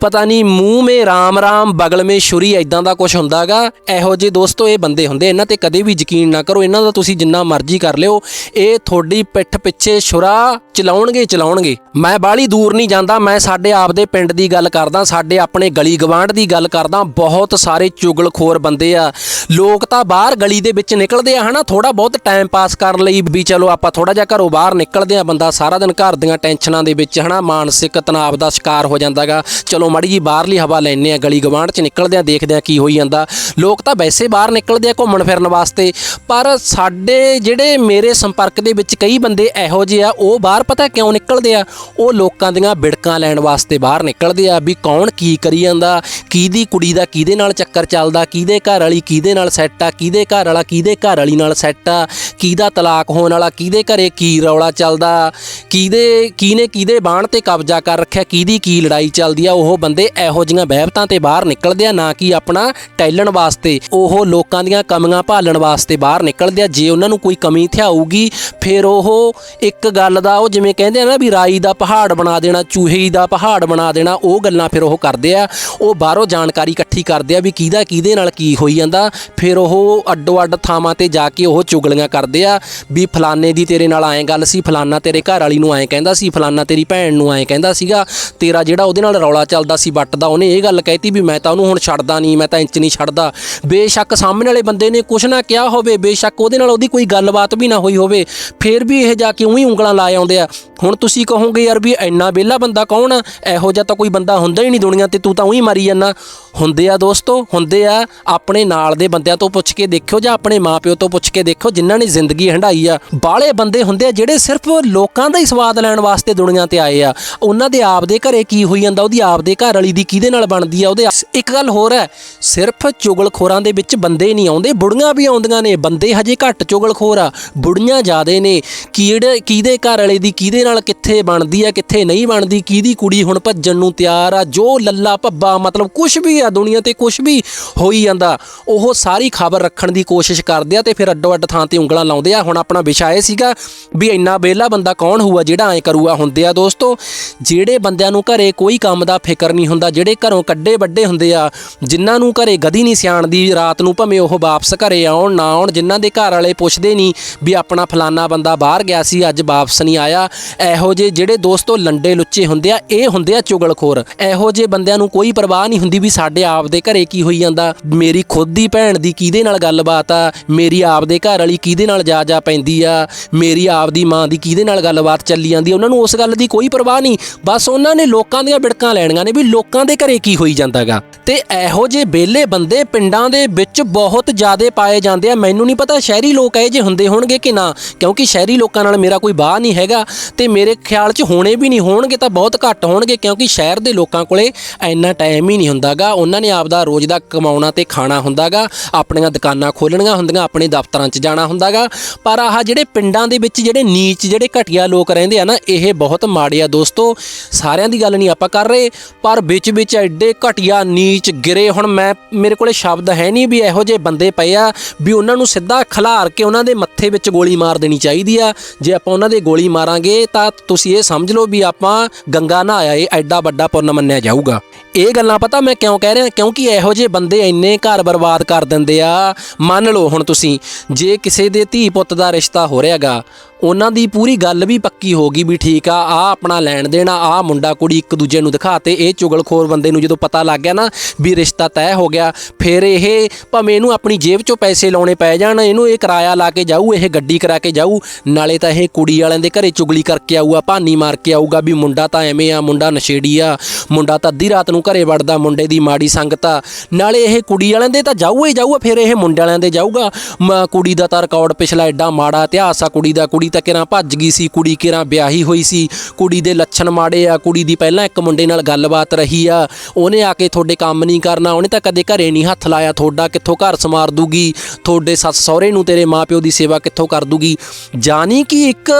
Speaker 1: ਪਤਾ ਨਹੀਂ, ਮੂੰਹ ਮੇ ਰਾਮ ਰਾਮ, ਬਗਲ ਮੇ ਛੁਰੀ ਐਦਾਂ ਦਾ ਕੁਝ ਹੁੰਦਾਗਾ। ਇਹੋ ਜਿਹੇ ਦੋਸਤੋ, ਇਹ ਬੰਦੇ ਹੁੰਦੇ, ਇਹਨਾਂ ਤੇ ਕਦੇ ਵੀ ਯਕੀਨ ਨਾ ਕਰੋ, ਇਹਨਾਂ ਦਾ ਤੁਸੀਂ ਜਿੰਨਾ ਮਰਜ਼ੀ ਕਰ ਲਿਓ। ਇਹ ਤੁਹਾਡੀ ਪਿੱਠ ਪਿੱਛੇ ਛੁਰਾ ਚਲਾਉਣਗੇ ਚਲਾਉਣਗੇ। ਮੈਂ ਬਾਹਲੀ ਦੂਰ ਨਹੀਂ ਜਾਂਦਾ, ਮੈਂ ਸਾਡੇ ਆਪ ਦੇ ਪਿੰਡ ਦੀ ਗੱਲ ਕਰਦਾ, ਸਾਡੇ ਆਪਣੇ ਗਲੀ ਗਵਾਂਢ ਦੀ ਗੱਲ ਕਰਦਾ। ਬਹੁਤ ਸਾਰੇ ਚੁਗਲਖੋਰ ਬੰਦੇ ਆ। ਲੋਕ ਤਾਂ ਬਾਹਰ ਗਲੀ ਦੇ ਵਿੱਚ ਨਿਕਲਦੇ ਆ, ਹਨਾ? ਥੋੜਾ ਬਹੁਤ ਟਾਈਮ ਪਾਸ ਕਰਨ ਲਈ ਵੀ ਚਲੋ ਆਪਾਂ ਥੋੜਾ ਜਿਹਾ ਘਰੋਂ ਬਾਹਰ ਨਿਕਲਦੇ ਆ ਬੰਦਾ, ਸਾਰਾ ਦਿਨ ਘਰ ਦੀਆਂ ਟੈਨਸ਼ਨਾਂ ਦੇ ਵਿੱਚ, ਹਨਾ? ਮਾਨਸਿਕ ਤਣਾਅ ਦਾ ਸ਼ਿਕਾਰ ਹੋ ਜਾਂਦਾਗਾ ਚਲੋ ਮਾੜੀ ਜੀ ਬਾਹਰਲੀ ਹਵਾ ਲੈਣੇ ਆ, ਗਲੀ ਗਵਾਂਢ 'ਚ ਨਿਕਲਦੇ ਆ, ਦੇਖਦੇ ਆ ਕੀ ਹੋਈ ਜਾਂਦਾ। ਲੋਕ ਤਾਂ ਵੈਸੇ ਬਾਹਰ ਨਿਕਲਦੇ ਆ ਘੁੰਮਣ ਫਿਰਨ ਵਾਸਤੇ, ਪਰ ਸਾਡੇ ਜਿਹੜੇ ਮੇਰੇ ਸੰਪਰਕ ਦੇ ਵਿੱਚ ਕਈ ਬੰਦੇ ਇਹੋ ਜਿਹੇ ਆ, ਉਹ ਬਾਹਰ ਪਤਾ ਕਿਉਂ ਨਿਕਲਦੇ ਆ? ਉਹ ਲੋਕਾਂ ਦੀਆਂ ਬਿੜਕਾਂ ਲੈਣ ਵਾਸਤੇ ਬਾਹਰ ਨਿਕਲਦੇ ਆ ਵੀ ਕੌਣ ਕੀ ਕਰੀ ਜਾਂਦਾ? ਕਿਹਦੀ ਕੁੜੀ ਦਾ ਕਿਹਦੇ ਨਾਲ ਚੱਕਰ ਚੱਲਦਾ? ਕਿਹਦੇ ਘਰ ਵਾਲੀ ਕਿਹਦੇ ਨਾਲ ਸੈੱਟ ਆ? ਕਿਹਦੇ ਘਰ ਵਾਲਾ ਕਿਹਦੇ ਘਰ ਵਾਲੀ ਨਾਲ ਸੈੱਟ ਆ? ਕਿਹਦਾ ਤਲਾਕ ਹੋਣ ਵਾਲਾ? ਕਿਹਦੇ ਘਰੇ ਕੀ ਰੌਲਾ ਚੱਲਦਾ? ਕਿਹਦੇ, ਕਿਹਨੇ ਕਿਹਦੇ ਬਾਣ ਤੇ ਕਬਜ਼ਾ ਕਰ ਰੱਖਿਆ? ਕਿਹਦੀ ਕੀ ਲੜਾਈ ਚੱਲਦੀ ਆ? ਉਹ ਬੰਦੇ ਇਹੋ ਜੀਆਂ ਬਹਿਬਤਾਂ ਤੇ ਬਾਹਰ ਨਿਕਲਦੇ ਆ, ਨਾ ਕਿ ਆਪਣਾ ਟੈਲਣ ਵਾਸਤੇ। ਉਹ ਲੋਕਾਂ ਦੀਆਂ ਕਮੀਆਂ ਭਾਲਣ ਵਾਸਤੇ ਬਾਹਰ ਨਿਕਲਦੇ ਆ। ਜੇ ਉਹਨਾਂ ਨੂੰ ਕੋਈ ਕਮੀ ਥਿਆਊਗੀ, ਫਿਰ ਉਹ ਇੱਕ ਗੱਲ ਦਾ ਉਹ ਜਿਵੇਂ ਕਹਿੰਦੇ ਆ ਨਾ ਵੀ ਰਾਈ ਦਾ ਪਹਾੜ ਬਣਾ ਦੇਣਾ, ਚੂਹੇ ਦਾ ਪਹਾੜ ਬਣਾ ਦੇਣਾ, ਉਹ ਗੱਲਾਂ ਫਿਰ ਉਹ ਕਰਦੇ ਆ। ਉਹ ਬਾਹਰੋਂ ਜਾਣਕਾਰੀ ਇਕੱਠੀ ਕਰਦੇ ਆ ਵੀ ਕਿਹਦਾ, ਕਿਹਦੇ ਨਾਲ ਕੀ ਹੋਈ ਜਾਂਦਾ। ਫਿਰ ਉਹ ਅੱਡੋ ਅੱਡ ਥਾਵਾਂ ਤੇ ਜਾ ਕੇ ਉਹ ਚੁਗਲੀਆਂ ਕਰਦੇ ਆ ਵੀ ਫਲਾਣੇ ਦੀ ਤੇਰੇ ਨਾਲ ਐਂ ਗੱਲ ਸੀ ਫਲਾਨਾ ਤੇਰੇ ਘਰ ਵਾਲੀ ਨੂੰ ਐਂ ਕਹਿੰਦਾ ਸੀ ਫਲਾਨਾ ਤੇਰੀ ਭੈਣ ਨੂੰ ਐਂ ਕਹਿੰਦਾ ਸੀਗਾ। ਤੇਰਾ ਜਿਹੜਾ ਉਹਦੇ ਨਾਲ ਰੌਲਾ ਚੱਲਦਾ ਸੀ ਬੱਟ ਦਾ, ਉਹਨੇ ਇਹ ਗੱਲ ਕਹਿਤੀ ਵੀ ਮੈਂ ਤਾਂ ਉਹਨੂੰ ਹੁਣ ਛੱਡਦਾ ਨਹੀਂ, ਮੈਂ ਤਾਂ ਇੰਚ ਨਹੀਂ ਛੱਡਦਾ। ਬੇਸ਼ੱਕ ਸਾਹਮਣੇ ਵਾਲੇ ਬੰਦੇ ਨੇ ਕੁਛ ਨਾ ਕਿਹਾ ਹੋਵੇ, ਬੇਸ਼ੱਕ ਉਹਦੇ ਨਾਲ ਉਹਦੀ ਕੋਈ ਗੱਲਬਾਤ ਵੀ ਨਾ ਹੋਈ ਹੋਵੇ, ਫਿਰ ਵੀ ਇਹ ਜਾ ਕੇ ਉਹੀ ਉਂਗਲਾਂ ਲਾ ਆਉਂਦੇ ਆ। ਹੁਣ ਤੁਸੀਂ ਕਹੋਗੇ ਯਾਰ ਵੀ ਇੰਨਾ ਵਿਹਲਾ ਬੰਦਾ ਕੌਣ ਆ? ਇਹੋ ਜਿਹਾ ਤਾਂ ਕੋਈ ਬੰਦਾ ਹੁੰਦਾ ਹੀ ਨਹੀਂ ਦੁਨੀਆ ਤੇ, ਤੂੰ ਤਾਂ ਉਹੀ ਮਾਰੀ ਜਾਂਦਾ। ਹੁੰਦੇ ਆ ਦੋਸਤੋ, ਹੁੰਦੇ ਆ ਆਪਣੇ ਨਾਲ ਦੇ ਬੰਦਿਆਂ ਤੋਂ ਪੁੱਛ ਕੇ ਦੇਖਿਓ ਜਾਂ ਆਪਣੇ ਮਾਪਿਓ ਤੋਂ ਪੁੱਛ ਕੇ ਦੇਖਿਓ, ਜਿਨ੍ਹਾਂ ਨੇ ਜ਼ਿੰਦਗੀ ਹੰਢਾਈ ਆ। ਬਾਹਲੇ ਬੰਦੇ ਹੁੰਦੇ ਆ ਜਿਹੜੇ ਸਿਰਫ ਲੋਕਾਂ ਦਾ ਹੀ ਸਵਾਦ ਲੈਣ ਵਾਸਤੇ ਦੁਨੀਆ ਤੇ ਆਏ ਆ। ਉਹਨਾਂ ਦੇ ਆਪ ਦੇ ਘਰੇ ਕੀ ਹੋਈ ਜਾਂਦਾ, ਉਹਦੀ ਆਪ ਦੇ ਘਰ ਵਾਲੀ ਦੀ ਕਿਹਦੇ ਨਾਲ ਬਣਦੀ ਆ, ਉਹਦੇ ਇੱਕ ਗੱਲ ਹੋਰ ਹੈ, ਸਿਰਫ ਚੁਗਲਖੋਰਾਂ ਦੇ ਵਿੱਚ ਬੰਦੇ ਨਹੀਂ ਆਉਂਦੇ, ਬੁੜੀਆਂ ਵੀ ਆਉਂਦੀਆਂ ਨੇ। ਬੰਦੇ ਹਜੇ ਘੱਟ ਚੁਗਲਖੋਰ ਆ, ਬੁੜੀਆਂ ਜ਼ਿਆਦੇ ਨੇ। ਕਿਹੜੇ, ਕਿਹਦੇ ਘਰ ਵਾਲੇ ਦੀ ਕਿਹਦੇ ਨਾਲ ਕਿੱਥੇ ਬਣਦੀ ਆ, ਕਿੱਥੇ ਨਹੀਂ ਬਣਦੀ, ਕਿਹਦੀ ਕੁੜੀ ਹੁਣ ਭੱਜਣ ਨੂੰ ਤਿਆਰ ਆ, ਜੋ ਲੱਲਾ ਭੱਬਾ, ਮਤਲਬ ਕੁਝ ਵੀ ਆ ਦੁਨੀਆ ਤੇ ਕੁਝ ਵੀ ਹੋਈ ਜਾਂਦਾ, ਉਹ ਸਾਰੀ ਖਬਰ ਰੱਖਣ ਦੀ ਕੋਸ਼ਿਸ਼ ਕਰਦੇ ਆ ਤੇ ਫਿਰ ਅੱਡੋ ਅੱਡ ਥਾਂ ਤੇ ਉਂਗਲਾਂ ਲਾਉਂਦੇ ਆ। ਹੁਣ ਆਪਣਾ ਵਿਸ਼ਾ ਇਹ ਸੀਗਾ ਵੀ ਇੰਨਾ ਵਿਹਲਾ ਬੰਦਾ ਕੌਣ ਹੋਊਗਾ ਜਿਹੜਾ ਐ ਕਰੂਗਾ, ਹੁੰਦੇ ਆ ਦੋਸਤੋ, ਜਿਹੜੇ ਬੰਦਿਆਂ ਨੂੰ ਘਰੇ ਕੋਈ ਕੰਮ ਦਾ ਫਿਕਰ ਨਹੀਂ ਹੁੰਦਾ, ਜਿਹੜੇ ਘਰੋਂ ਕੱਡੇ ਵੱਡੇ ਹੁੰਦੇ ਆ, ਜਿਨ੍ਹਾਂ ਨੂੰ ਘਰੇ ਗਦੀ ਨਹੀਂ ਸਿਆਣਦੀ ਰਾਤ ਨੂੰ ਭਵੇਂ ਉਹ ਵਾਪਸ ਘਰੇ ਆਉਣ ਨਾ ਆਉਣ, ਜਿਨ੍ਹਾਂ ਦੇ ਘਰ ਵਾਲੇ ਪੁੱਛਦੇ ਨਹੀਂ ਵੀ ਆਪਣਾ ਫਲਾਨਾ ਬੰਦਾ ਬਾਹਰ ਗਿਆ ਸੀ, ਅੱਜ ਵਾਪਸ ਨਹੀਂ ਆਇਆ ਇਹੋ ਜਿਹੇ ਜਿਹੜੇ ਦੋਸਤੋ ਲੰਡੇ ਲੁੱਚੇ ਹੁੰਦੇ ਆ ਇਹ ਹੁੰਦੇ ਆ ਚੁਗਲਖੋਰ। ਇਹੋ ਜਿਹੇ ਬੰਦਿਆਂ ਨੂੰ ਕੋਈ ਪਰਵਾਹ ਨਹੀਂ ਹੁੰਦੀ ਵੀ ਸਾਡੇ ਆਪ ਦੇ ਘਰੇ ਕੀ ਹੋਈ ਜਾਂਦਾ। ਮੇਰੀ ਖੁਦ ਦੀ ਭੈਣ ਦੀ ਕਿਹਦੇ ਨਾਲ ਗੱਲਬਾਤ ਆ? ਮੇਰੀ ਆਪ ਦੇ ਘਰ ਵਾਲੀ ਕਿਹਦੇ ਨਾਲ ਜਾ ਜਾ ਪੈਂਦੀ ਆ? ਮੇਰੀ ਆਪ ਦੀ ਮਾਂ ਦੀ ਕਿਹਦੇ ਨਾਲ ਗੱਲਬਾਤ ਚੱਲੀ ਜਾਂਦੀ ਆ, ਉਹਨਾਂ ਨੂੰ ਉਸ ਗੱਲ ਦੀ ਕੋਈ ਪਰਵਾਹ ਨਹੀਂ। ਬਸ ਉਹਨਾਂ ਨੇ ਲੋਕਾਂ ਦੀਆਂ ਬਿੜਕਾਂ ਲੈਣੀਆਂ ਨੇ ਵੀ ਲੋਕਾਂ ਦੇ ਘਰੇ ਕੀ ਹੋਈ ਜਾਂਦਾਗਾ। ਤੇ ਇਹੋ ਜਿਹੇ ਬੇਲੇ ਬੰਦੇ ਪਿੰਡਾਂ ਦੇ ਵਿੱਚ ਬਹੁਤ ਜ਼ਿਆਦੇ ਪਾਏ ਜਾਂਦੇ ਆ। ਮੈਨੂੰ ਨਹੀਂ ਪਤਾ ਸ਼ਹਿਰੀ ਲੋਕ ਇਹ ਜੇ ਹੁੰਦੇ ਹੋਣਗੇ ਕਿ ਨਾ ਕਿਉਂਕਿ ਸ਼ਹਿਰੀ ਲੋਕਾਂ ਨਾਲ ਮੇਰਾ ਕੋਈ ਬਾਹ ਨਹੀਂ ਹੈਗਾ। ਤੇ ਮੇਰੇ ਖਿਆਲ 'ਚ ਹੋਣੇ ਵੀ ਨਹੀਂ ਹੋਣਗੇ ਤਾਂ ਬਹੁਤ ਘੱਟ ਹੋਣਗੇ, ਕਿਉਂਕਿ ਸ਼ਹਿਰ ਦੇ ਲੋਕਾਂ ਕੋਲੇ ਇੰਨਾ ਟਾਈਮ ਹੀ ਨਹੀਂ ਹੁੰਦਾਗਾ। ਉਹਨਾਂ ਨੇ ਆਪਦਾ ਰੋਜ਼ ਦਾ ਕਮਾਉਣਾ ਤੇ ਖਾਣਾ ਹੁੰਦਾਗਾ, ਆਪਣੀਆਂ ਦੁਕਾਨਾਂ ਖੋਲਣੀਆਂ ਹੁੰਦੀਆਂ, ਆਪਣੇ ਦਫ਼ਤਰਾਂ 'ਚ ਜਾਣਾ ਹੁੰਦਾਗਾ। ਪਰ ਆਹ ਜਿਹੜੇ ਪਿੰਡਾਂ ਦੇ ਵਿੱਚ ਜਿਹੜੇ ਨੀਚ, ਜਿਹੜੇ ਘਟੀਆ ਲੋਕ ਰਹਿੰਦੇ ਆ ਨਾ, ਇਹ ਬਹੁਤ ਮਾੜੇ ਆ ਦੋਸਤੋ। ਸਾਰਿਆਂ ਦੀ ਗੱਲ ਨਹੀਂ ਆਪਾਂ ਕਰ ਰਹੇ, ਪਰ ਵਿੱਚ ਵਿੱਚ ਐਡੇ ਘਟੀਆ, ਨੀਚ, ਗਿਰੇ, ਹੁਣ ਮੈਂ, ਮੇਰੇ ਕੋਲੇ ਸ਼ਬਦ ਹੈ ਨਹੀਂ ਵੀ ਇਹੋ ਜਿਹੇ ਬੰਦੇ ਪਏ ਆ ਵੀ ਉਹਨਾਂ ਨੂੰ ਸਿੱਧਾ ਖਿਲਾਰ ਕੇ ਉਹਨਾਂ ਦੇ ਮੱਥੇ ਵਿੱਚ ਗੋਲੀ ਮਾਰ ਦੇਣੀ ਚਾਹੀਦੀ ਆ। ਜੇ ਆਪਾਂ ਉਹਨਾਂ ਦੇ ਗੋਲੀ ਮਾਰਾਂ ਮਾਰਾਂਗੇ ਤਾਂ ਤੁਸੀਂ ਇਹ ਸਮਝ ਲਓ ਵੀ ਆਪਾਂ ਗੰਗਾ ਨਹਾਇਆ, ਇਹ ਐਡਾ ਵੱਡਾ ਪੁੰਨ ਮੰਨਿਆ ਜਾਊਗਾ। ਇਹ ਗੱਲਾਂ ਪਤਾ ਮੈਂ ਕਿਉਂ ਕਹਿ ਰਿਹਾ? ਕਿਉਂਕਿ ਇਹੋ ਜਿਹੇ ਬੰਦੇ ਇੰਨੇ ਘਰ ਬਰਬਾਦ ਕਰ ਦਿੰਦੇ ਆ। ਮੰਨ ਲਓ ਹੁਣ ਤੁਸੀਂ, ਜੇ ਕਿਸੇ ਦੇ ਧੀ ਪੁੱਤ ਦਾ ਰਿਸ਼ਤਾ ਹੋ ਰਿਹਾਗਾ ਉਹਨਾਂ ਦੀ ਪੂਰੀ ਗੱਲ ਵੀ ਪੱਕੀ ਹੋ ਗਈ ਵੀ ਠੀਕ ਆ ਆ ਆਪਣਾ ਲੈਣ ਦੇਣਾ ਆ ਮੁੰਡਾ ਕੁੜੀ ਇੱਕ ਦੂਜੇ ਨੂੰ ਦਿਖਾਤੇ ਇਹ ਚੁਗਲਖੋਰ ਬੰਦੇ ਨੂੰ ਜਦੋਂ ਪਤਾ ਲੱਗ ਗਿਆ ਨਾ ਵੀ ਰਿਸ਼ਤਾ ਤੈਅ ਹੋ ਗਿਆ, ਫਿਰ ਇਹ ਭਾਵੇਂ ਇਹਨੂੰ ਆਪਣੀ ਜੇਬ ਚੋਂ ਪੈਸੇ ਲਾਉਣੇ ਪੈ ਜਾਣ, ਇਹਨੂੰ ਇਹ ਕਿਰਾਇਆ ਲਾ ਕੇ ਜਾਊ, ਇਹ ਗੱਡੀ ਕਰਾ ਕੇ ਜਾਊ, ਨਾਲੇ ਤਾਂ ਇਹ ਕੁੜੀ ਵਾਲਿਆਂ ਦੇ ਘਰੇ ਚੁਗਲੀ ਕਰਕੇ ਆਊਗਾ, ਭਾਨੀ ਮਾਰ ਕੇ ਆਊਗਾ ਵੀ ਮੁੰਡਾ ਤਾਂ ਐਵੇਂ ਆ, ਮੁੰਡਾ ਨਸ਼ੇੜੀ ਆ, ਮੁੰਡਾ ਤਾਂ ਅੱਧੀ ਰਾਤ ਨੂੰ ਘਰੇ ਵੜਦਾ, ਮੁੰਡੇ ਦੀ ਮਾੜੀ ਸੰਗਤ ਆ, ਨਾਲੇ ਇਹ ਕੁੜੀ ਵਾਲਿਆਂ ਦੇ ਤਾਂ ਜਾਊ ਹੀ ਜਾਊਗਾ ਫਿਰ ਇਹ ਮੁੰਡੇ ਵਾਲਿਆਂ ਦੇ ਜਾਊਗਾ, ਮ- ਕੁੜੀ ਦਾ ਤਾਂ ਰਿਕਾਰਡ ਪਿਛਲਾ ਐਡਾ ਮਾੜਾ ਇਤਿਹਾਸ ਆ, ਕੁੜੀ ਦਾ, ਕੁੜੀ ਕੁੜੀ ਤਾਂ ਕਿਰਾਂ ਭੱਜ ਗਈ ਸੀ, ਕੁੜੀ ਕਿਰਾਂ ਵਿਆਹੀ ਹੋਈ ਸੀ। ਕੁੜੀ ਦੇ ਲੱਛਣ ਮਾੜੇ ਆ, ਕੁੜੀ ਦੀ ਪਹਿਲਾਂ ਇੱਕ ਮੁੰਡੇ ਨਾਲ ਗੱਲਬਾਤ ਰਹੀ ਆ। ਉਹਨੇ ਆ ਕੇ ਤੁਹਾਡੇ ਕੰਮ ਨਹੀਂ ਕਰਨਾ, ਉਹਨੇ ਤਾਂ ਕਦੇ ਘਰੇ ਨਹੀਂ ਹੱਥ ਲਾਇਆ। ਤੁਹਾਡਾ ਕਿੱਥੋਂ ਘਰ ਸਮਾਰ ਦੂਗੀ? ਤੁਹਾਡੇ ਸੱਸ ਸਹੁਰੇ ਨੂੰ ਤੇਰੇ ਮਾਪਿਓ ਦੀ ਸੇਵਾ ਕਿੱਥੋਂ ਕਰ ਦੂਗੀ? ਜਾਨੀ ਕਿ ਇੱਕ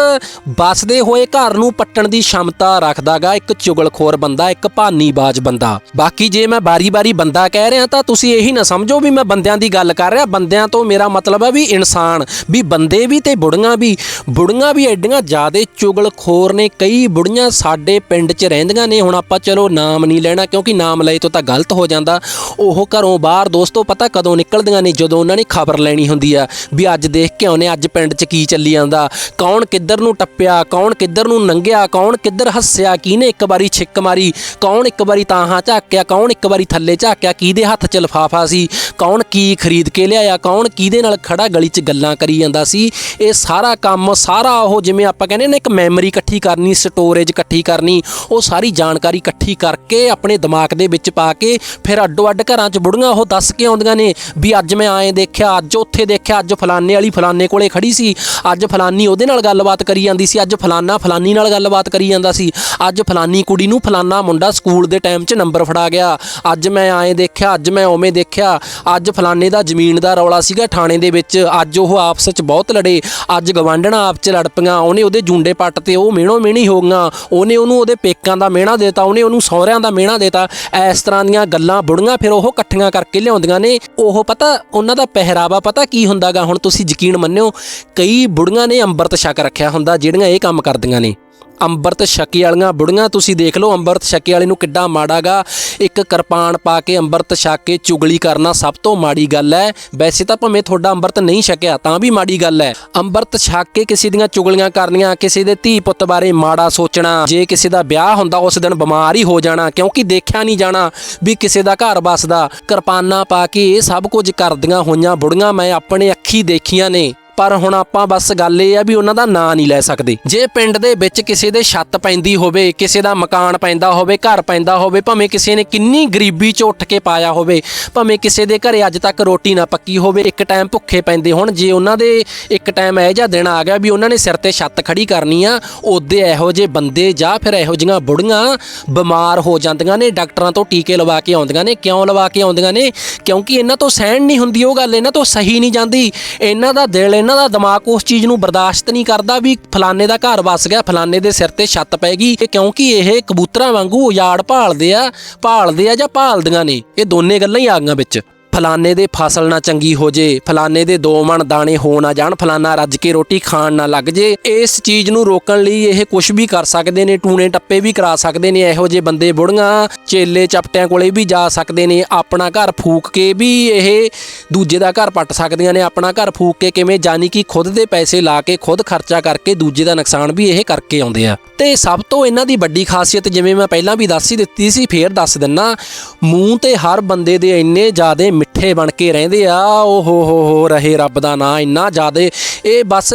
Speaker 1: ਬਸਦੇ ਹੋਏ ਘਰ ਨੂੰ ਪੱਟਣ ਦੀ ਸ਼ਮਤਾ ਰੱਖਦਾਗਾ, ਇੱਕ ਚੁਗਲਖੋਰ ਬੰਦਾ, ਇੱਕ ਭਾਨੀਬਾਜ਼ ਬੰਦਾ। ਬਾਕੀ ਜੇ ਮੈਂ ਬਾਰੀ-ਬਾਰੀ ਬੰਦਾ ਕਹਿ ਰਿਹਾ ਤਾਂ ਤੁਸੀਂ ਇਹੀ ਨਾ ਸਮਝੋ ਵੀ ਮੈਂ ਬੰਦਿਆਂ ਦੀ ਗੱਲ ਕਰ ਰਿਹਾ। ਬੰਦਿਆਂ ਤੋਂ ਮੇਰਾ ਮਤਲਬ ਹੈ ਵੀ ਇਨਸਾਨ, ਵੀ ਬੰਦੇ ਵੀ ਤੇ ਬੁੜੀਆਂ ਵੀ। ਬੁੜੀਆਂ ਵੀ ਐਡੀਆਂ ਜ਼ਿਆਦੇ ਚੁਗਲਖੋਰ ਨੇ, ਕਈ ਬੁੜੀਆਂ ਸਾਡੇ ਪਿੰਡ 'ਚ ਰਹਿੰਦੀਆਂ ਨੇ। ਹੁਣ ਆਪਾਂ ਚਲੋ ਨਾਮ ਨਹੀਂ ਲੈਣਾ, ਕਿਉਂਕਿ ਨਾਮ ਲਏ ਤੋਂ ਤਾਂ ਗਲਤ ਹੋ ਜਾਂਦਾ। ਉਹ ਘਰੋਂ ਬਾਹਰ ਦੋਸਤੋ ਪਤਾ ਕਦੋਂ ਨਿਕਲਦੀਆਂ ਨੇ? ਜਦੋਂ ਉਹਨਾਂ ਨੇ ਖਬਰ ਲੈਣੀ ਹੁੰਦੀ ਆ ਵੀ ਅੱਜ ਦੇਖ ਕੇ ਆਉਨੇ ਅੱਜ ਪਿੰਡ 'ਚ ਕੀ ਚੱਲੀ ਜਾਂਦਾ। ਕੌਣ ਕਿੱਧਰ ਨੂੰ ਟੱਪਿਆ, ਕੌਣ ਕਿੱਧਰ ਨੂੰ ਲੰਘਿਆ ਕੌਣ ਕਿੱਧਰ ਹੱਸਿਆ, ਕਿਹਨੇ ਇੱਕ ਵਾਰੀ ਛਿੱਕ ਮਾਰੀ, ਕੌਣ ਇੱਕ ਵਾਰੀ ਤਾਹਾਂ ਝਾਕਿਆ, ਕੌਣ ਇੱਕ ਵਾਰੀ ਥੱਲੇ ਝਾਕਿਆ, ਕਿਹਦੇ ਹੱਥ 'ਚ ਲਫਾਫਾ ਸੀ, ਕੌਣ ਕੀ ਖਰੀਦ ਕੇ ਲਿਆਇਆ, ਕੌਣ ਕਿਹਦੇ ਨਾਲ ਖੜਾ ਗਲੀ 'ਚ ਗੱਲਾਂ ਕਰੀ ਜਾਂਦਾ ਸੀ। ਇਹ ਸਾਰਾ ਕੰਮ ਸਾਰਾ ਉਹ ਜਿਵੇਂ ਆਪਾਂ ਕਹਿੰਦੇ ਨੇ ਇੱਕ ਮੈਮਰੀ ਇਕੱਠੀ ਕਰਨੀ ਸਟੋਰੇਜ ਇਕੱਠੀ ਕਰਨੀ, ਉਹ ਸਾਰੀ ਜਾਣਕਾਰੀ ਇਕੱਠੀ ਕਰਕੇ ਆਪਣੇ ਦਿਮਾਗ ਦੇ ਵਿੱਚ ਪਾ ਕੇ ਫਿਰ ਅੱਡੋ ਅੱਡ ਘਰਾਂ 'ਚ ਬੁੜੀਆਂ ਉਹ ਦੱਸ ਕੇ ਆਉਂਦੀਆਂ ਨੇ ਵੀ ਅੱਜ ਮੈਂ ਆਏ ਦੇਖਿਆ, ਅੱਜ ਉੱਥੇ ਦੇਖਿਆ, ਅੱਜ ਫਲਾਣੇ ਵਾਲੀ ਫਲਾਣੇ ਕੋਲੇ ਖੜੀ ਸੀ, ਅੱਜ ਫਲਾਨੀ ਉਹਦੇ ਨਾਲ ਗੱਲਬਾਤ ਕਰੀ ਜਾਂਦੀ ਸੀ, ਅੱਜ ਫਲਾਨਾ ਫਲਾਨੀ ਨਾਲ ਗੱਲਬਾਤ ਕਰੀ ਜਾਂਦਾ ਸੀ, ਅੱਜ ਫਲਾਨੀ ਕੁੜੀ ਨੂੰ ਫਲਾਨਾ ਮੁੰਡਾ ਸਕੂਲ ਦੇ ਟਾਈਮ 'ਚ ਨੰਬਰ ਫੜਾ ਗਿਆ, ਅੱਜ ਮੈਂ ਆਏ ਦੇਖਿਆ, ਅੱਜ ਮੈਂ ਉਵੇਂ ਦੇਖਿਆ, ਅੱਜ ਫਲਾਨੇ ਦਾ ਜ਼ਮੀਨ ਦਾ ਰੌਲਾ ਸੀਗਾ ਥਾਣੇ ਦੇ ਵਿੱਚ, ਅੱਜ ਉਹ ਆਪਸ 'ਚ ਬਹੁਤ ਲੜੇ, ਅੱਜ ਗਵਾਂਢਣਾ ਆਪ 'ਚ ਲੜ ਪਈਆਂ ਉਹਨੇ ਉਹਦੇ ਜੁੰਡੇ ਪੱਟ ਤੇ ਉਹ ਮਿਹਣੋ ਮਿਹਣੀ ਹੋ ਗਈਆਂ। ਉਹਨੇ ਉਹਨੂੰ ਉਹਦੇ ਪੇਕਾਂ ਦਾ ਮਿਹਣਾ ਦੇਤਾ, ਉਹਨੇ ਉਹਨੂੰ ਸਹੁਰਿਆਂ ਦਾ ਮਿਹਣਾ ਦੇਤਾ। ਇਸ ਤਰ੍ਹਾਂ ਦੀਆਂ ਗੱਲਾਂ ਬੁੜੀਆਂ ਫਿਰ ਉਹ ਇਕੱਠੀਆਂ ਕਰਕੇ ਲਿਆਉਂਦੀਆਂ ਨੇ। ਉਹ ਪਤਾ, ਉਹਨਾਂ ਦਾ ਪਹਿਰਾਵਾ ਪਤਾ ਕੀ ਹੁੰਦਾਗਾ? ਹੁਣ ਤੁਸੀਂ ਯਕੀਨ ਮੰਨਿਓ, ਕਈ ਬੁੜੀਆਂ ਨੇ ਅੰਮ੍ਰਿਤ ਛਕ ਰੱਖਿਆ ਹੁੰਦਾ, ਜਿਹੜੀਆਂ ਇਹ ਕੰਮ ਕਰਦੀਆਂ ਨੇ। ਅੰਮ੍ਰਿਤ ਛਕੀ ਵਾਲੀਆਂ ਬੁੜੀਆਂ, ਤੁਸੀਂ ਦੇਖ ਲਓ ਅੰਮ੍ਰਿਤ ਛਕੀ ਵਾਲੇ ਨੂੰ ਕਿੱਡਾ ਮਾੜਾਗਾ ਇੱਕ ਕਿਰਪਾਨ ਪਾ ਕੇ ਅੰਮ੍ਰਿਤ ਛਕ ਕੇ ਚੁਗਲੀ ਕਰਨਾ ਸਭ ਤੋਂ ਮਾੜੀ ਗੱਲ ਹੈ ਵੈਸੇ ਤਾਂ ਭਾਵੇਂ ਤੁਹਾਡਾ ਅੰਮ੍ਰਿਤ ਨਹੀਂ ਛਕਿਆ, ਤਾਂ ਵੀ ਮਾੜੀ ਗੱਲ ਹੈ ਅੰਮ੍ਰਿਤ ਛਕ ਕੇ ਕਿਸੇ ਦੀਆਂ ਚੁਗਲੀਆਂ ਕਰਨੀਆਂ, ਕਿਸੇ ਦੇ ਧੀ ਪੁੱਤ ਬਾਰੇ ਮਾੜਾ ਸੋਚਣਾ, ਜੇ ਕਿਸੇ ਦਾ ਵਿਆਹ ਹੁੰਦਾ ਉਸ ਦਿਨ ਬਿਮਾਰ ਹੀ ਹੋ ਜਾਣਾ, ਕਿਉਂਕਿ ਦੇਖਿਆ ਨਹੀਂ ਜਾਣਾ ਵੀ ਕਿਸੇ ਦਾ ਘਰ ਵੱਸਦਾ। ਕਿਰਪਾਨਾਂ ਪਾ ਕੇ ਇਹ ਸਭ ਕੁਝ ਕਰਦੀਆਂ ਹੋਈਆਂ ਬੁੜੀਆਂ, ਮੈਂ ਆਪਣੇ ਅੱਖੀ ਦੇਖੀਆਂ ਨੇ। ਪਰ ਹੁਣ ਆਪਾਂ ਬਸ ਗੱਲ ਇਹ ਆ ਵੀ ਉਹਨਾਂ ਦਾ ਨਾਂ ਨਹੀਂ ਲੈ ਸਕਦੇ। ਜੇ ਪਿੰਡ ਦੇ ਵਿੱਚ ਕਿਸੇ ਦੇ ਛੱਤ ਪੈਂਦੀ ਹੋਵੇ, ਕਿਸੇ ਦਾ ਮਕਾਨ ਪੈਂਦਾ ਹੋਵੇ, ਘਰ ਪੈਂਦਾ ਹੋਵੇ, ਭਾਵੇਂ ਕਿਸੇ ਨੇ ਕਿੰਨੀ ਗਰੀਬੀ 'ਚ ਉੱਠ ਕੇ ਪਾਇਆ ਹੋਵੇ, ਭਾਵੇਂ ਕਿਸੇ ਦੇ ਘਰੇ ਅੱਜ ਤੱਕ ਰੋਟੀ ਨਾ ਪੱਕੀ ਹੋਵੇ, ਇੱਕ ਟਾਈਮ ਭੁੱਖੇ ਪੈਂਦੇ ਹੁਣ, ਜੇ ਉਹਨਾਂ ਦੇ ਇੱਕ ਟਾਈਮ ਇਹੋ ਜਿਹਾ ਦਿਨ ਆ ਗਿਆ ਵੀ ਉਹਨਾਂ ਨੇ ਸਿਰ ਤੇ ਛੱਤ ਖੜੀ ਕਰਨੀ ਆ, ਉਹਦੇ ਇਹੋ ਜਿਹੇ ਬੰਦੇ ਜਾਂ ਫਿਰ ਇਹੋ ਜਿਹੀਆਂ ਬੁੜੀਆਂ ਬਿਮਾਰ ਹੋ ਜਾਂਦੀਆਂ ਨੇ, ਡਾਕਟਰਾਂ ਤੋਂ ਟੀਕੇ ਲਵਾ ਕੇ ਆਉਂਦੀਆਂ ਨੇ, ਕਿਉਂ ਲਵਾ ਕੇ ਆਉਂਦੀਆਂ ਨੇ? ਕਿਉਂਕਿ ਇਹਨਾਂ ਤੋਂ ਸਹਿਣ ਨਹੀਂ ਹੁੰਦੀ ਉਹ ਗੱਲ, ਇਹਨਾਂ ਤੋਂ ਸਹੀ ਨਹੀਂ ਜਾਂਦੀ। ਇਹਨਾਂ ਦਾ ਦਿਲ ਇਹਨਾਂ ਦਾ ਦਿਮਾਗ ਉਸ ਚੀਜ਼ ਨੂੰ ਬਰਦਾਸ਼ਤ ਨਹੀਂ ਕਰਦਾ ਵੀ ਫਲਾਣੇ ਦਾ ਘਰ ਵਸ ਗਿਆ, ਫਲਾਣੇ ਦੇ ਸਿਰ ਤੇ ਛੱਤ ਪੈ ਗਈ। ਇਹ ਕਿਉਂਕਿ ਇਹ ਕਬੂਤਰਾਂ ਵਾਂਗੂ ਉਜਾੜ ਭਾਲਦੇ ਆ ਭਾਲਦੇ ਆ ਜਾਂ ਭਾਲਦੀਆਂ ਨੇ। ਇਹ ਦੋਨੇ ਗੱਲਾਂ ਹੀ ਆ ਗਈਆਂ ਵਿੱਚ। ਫਲਾਨੇ ਦੇ ਫਸਲ ਨਾ ਚੰਗੀ ਹੋ ਜੇ ਫਲਾਨੇ ਦੇ ਦੋ ਮਣ ਦਾਣੇ ਹੋ ਨਾ ਜਾਣ ਫਲਾਨਾ ਰੱਜ ਕੇ ਰੋਟੀ ਖਾਣ ਨਾ ਲੱਗ ਜੇ। ਇਸ ਚੀਜ਼ ਨੂੰ ਰੋਕਣ ਲਈ ਇਹ ਕੁਝ ਵੀ ਕਰ ਸਕਦੇ ਨੇ, ਟੂਣੇ ਟੱਪੇ ਵੀ ਕਰਾ ਸਕਦੇ ਨੇ, ਇਹੋ ਜਿਹੇ ਬੰਦੇ ਬੁੜੀਆਂ, ਚੇਲੇ ਚਪਟਿਆਂ ਕੋਲੇ ਵੀ ਜਾ ਸਕਦੇ ਨੇ, ਆਪਣਾ ਘਰ ਫੂਕ ਕੇ ਵੀ ਇਹ ਦੂਜੇ ਦਾ ਘਰ ਪੱਟ ਸਕਦੀਆਂ ਨੇ, ਆਪਣਾ ਘਰ ਫੂਕ ਕੇ ਕਿਵੇਂ ਜਾਨੀ ਕਿ ਖੁਦ ਦੇ ਪੈਸੇ ਲਾ ਕੇ, ਖੁਦ ਖਰਚਾ ਕਰਕੇ ਦੂਜੇ ਦਾ ਨੁਕਸਾਨ ਵੀ ਇਹ ਕਰਕੇ ਆਉਂਦੇ ਆ। ਤੇ ਸਭ ਤੋਂ ਇਹਨਾਂ ਦੀ ਵੱਡੀ ਖਾਸੀਅਤ, ਜਿਵੇਂ ਮੈਂ ਪਹਿਲਾਂ ਵੀ ਦੱਸ ਹੀ ਦਿੱਤੀ ਸੀ, ਫੇਰ ਦੱਸ ਦਿੰਨਾ, ਮੂੰਹ ਤੇ ਹਰ ਬੰਦੇ ਦੇ ਇੰਨੇ ਜ਼ਿਆਦੇ ਮਿੱਠੇ ਬਣ ਕੇ ਰਹਿੰਦੇ ਆ। ਓ ਹੋ ਹੋ ਹੋ, ਰਹੇ ਰੱਬ ਦਾ ਨਾਂ ਇੰਨਾ ਜ਼ਿਆਦੇ। ਇਹ ਬਸ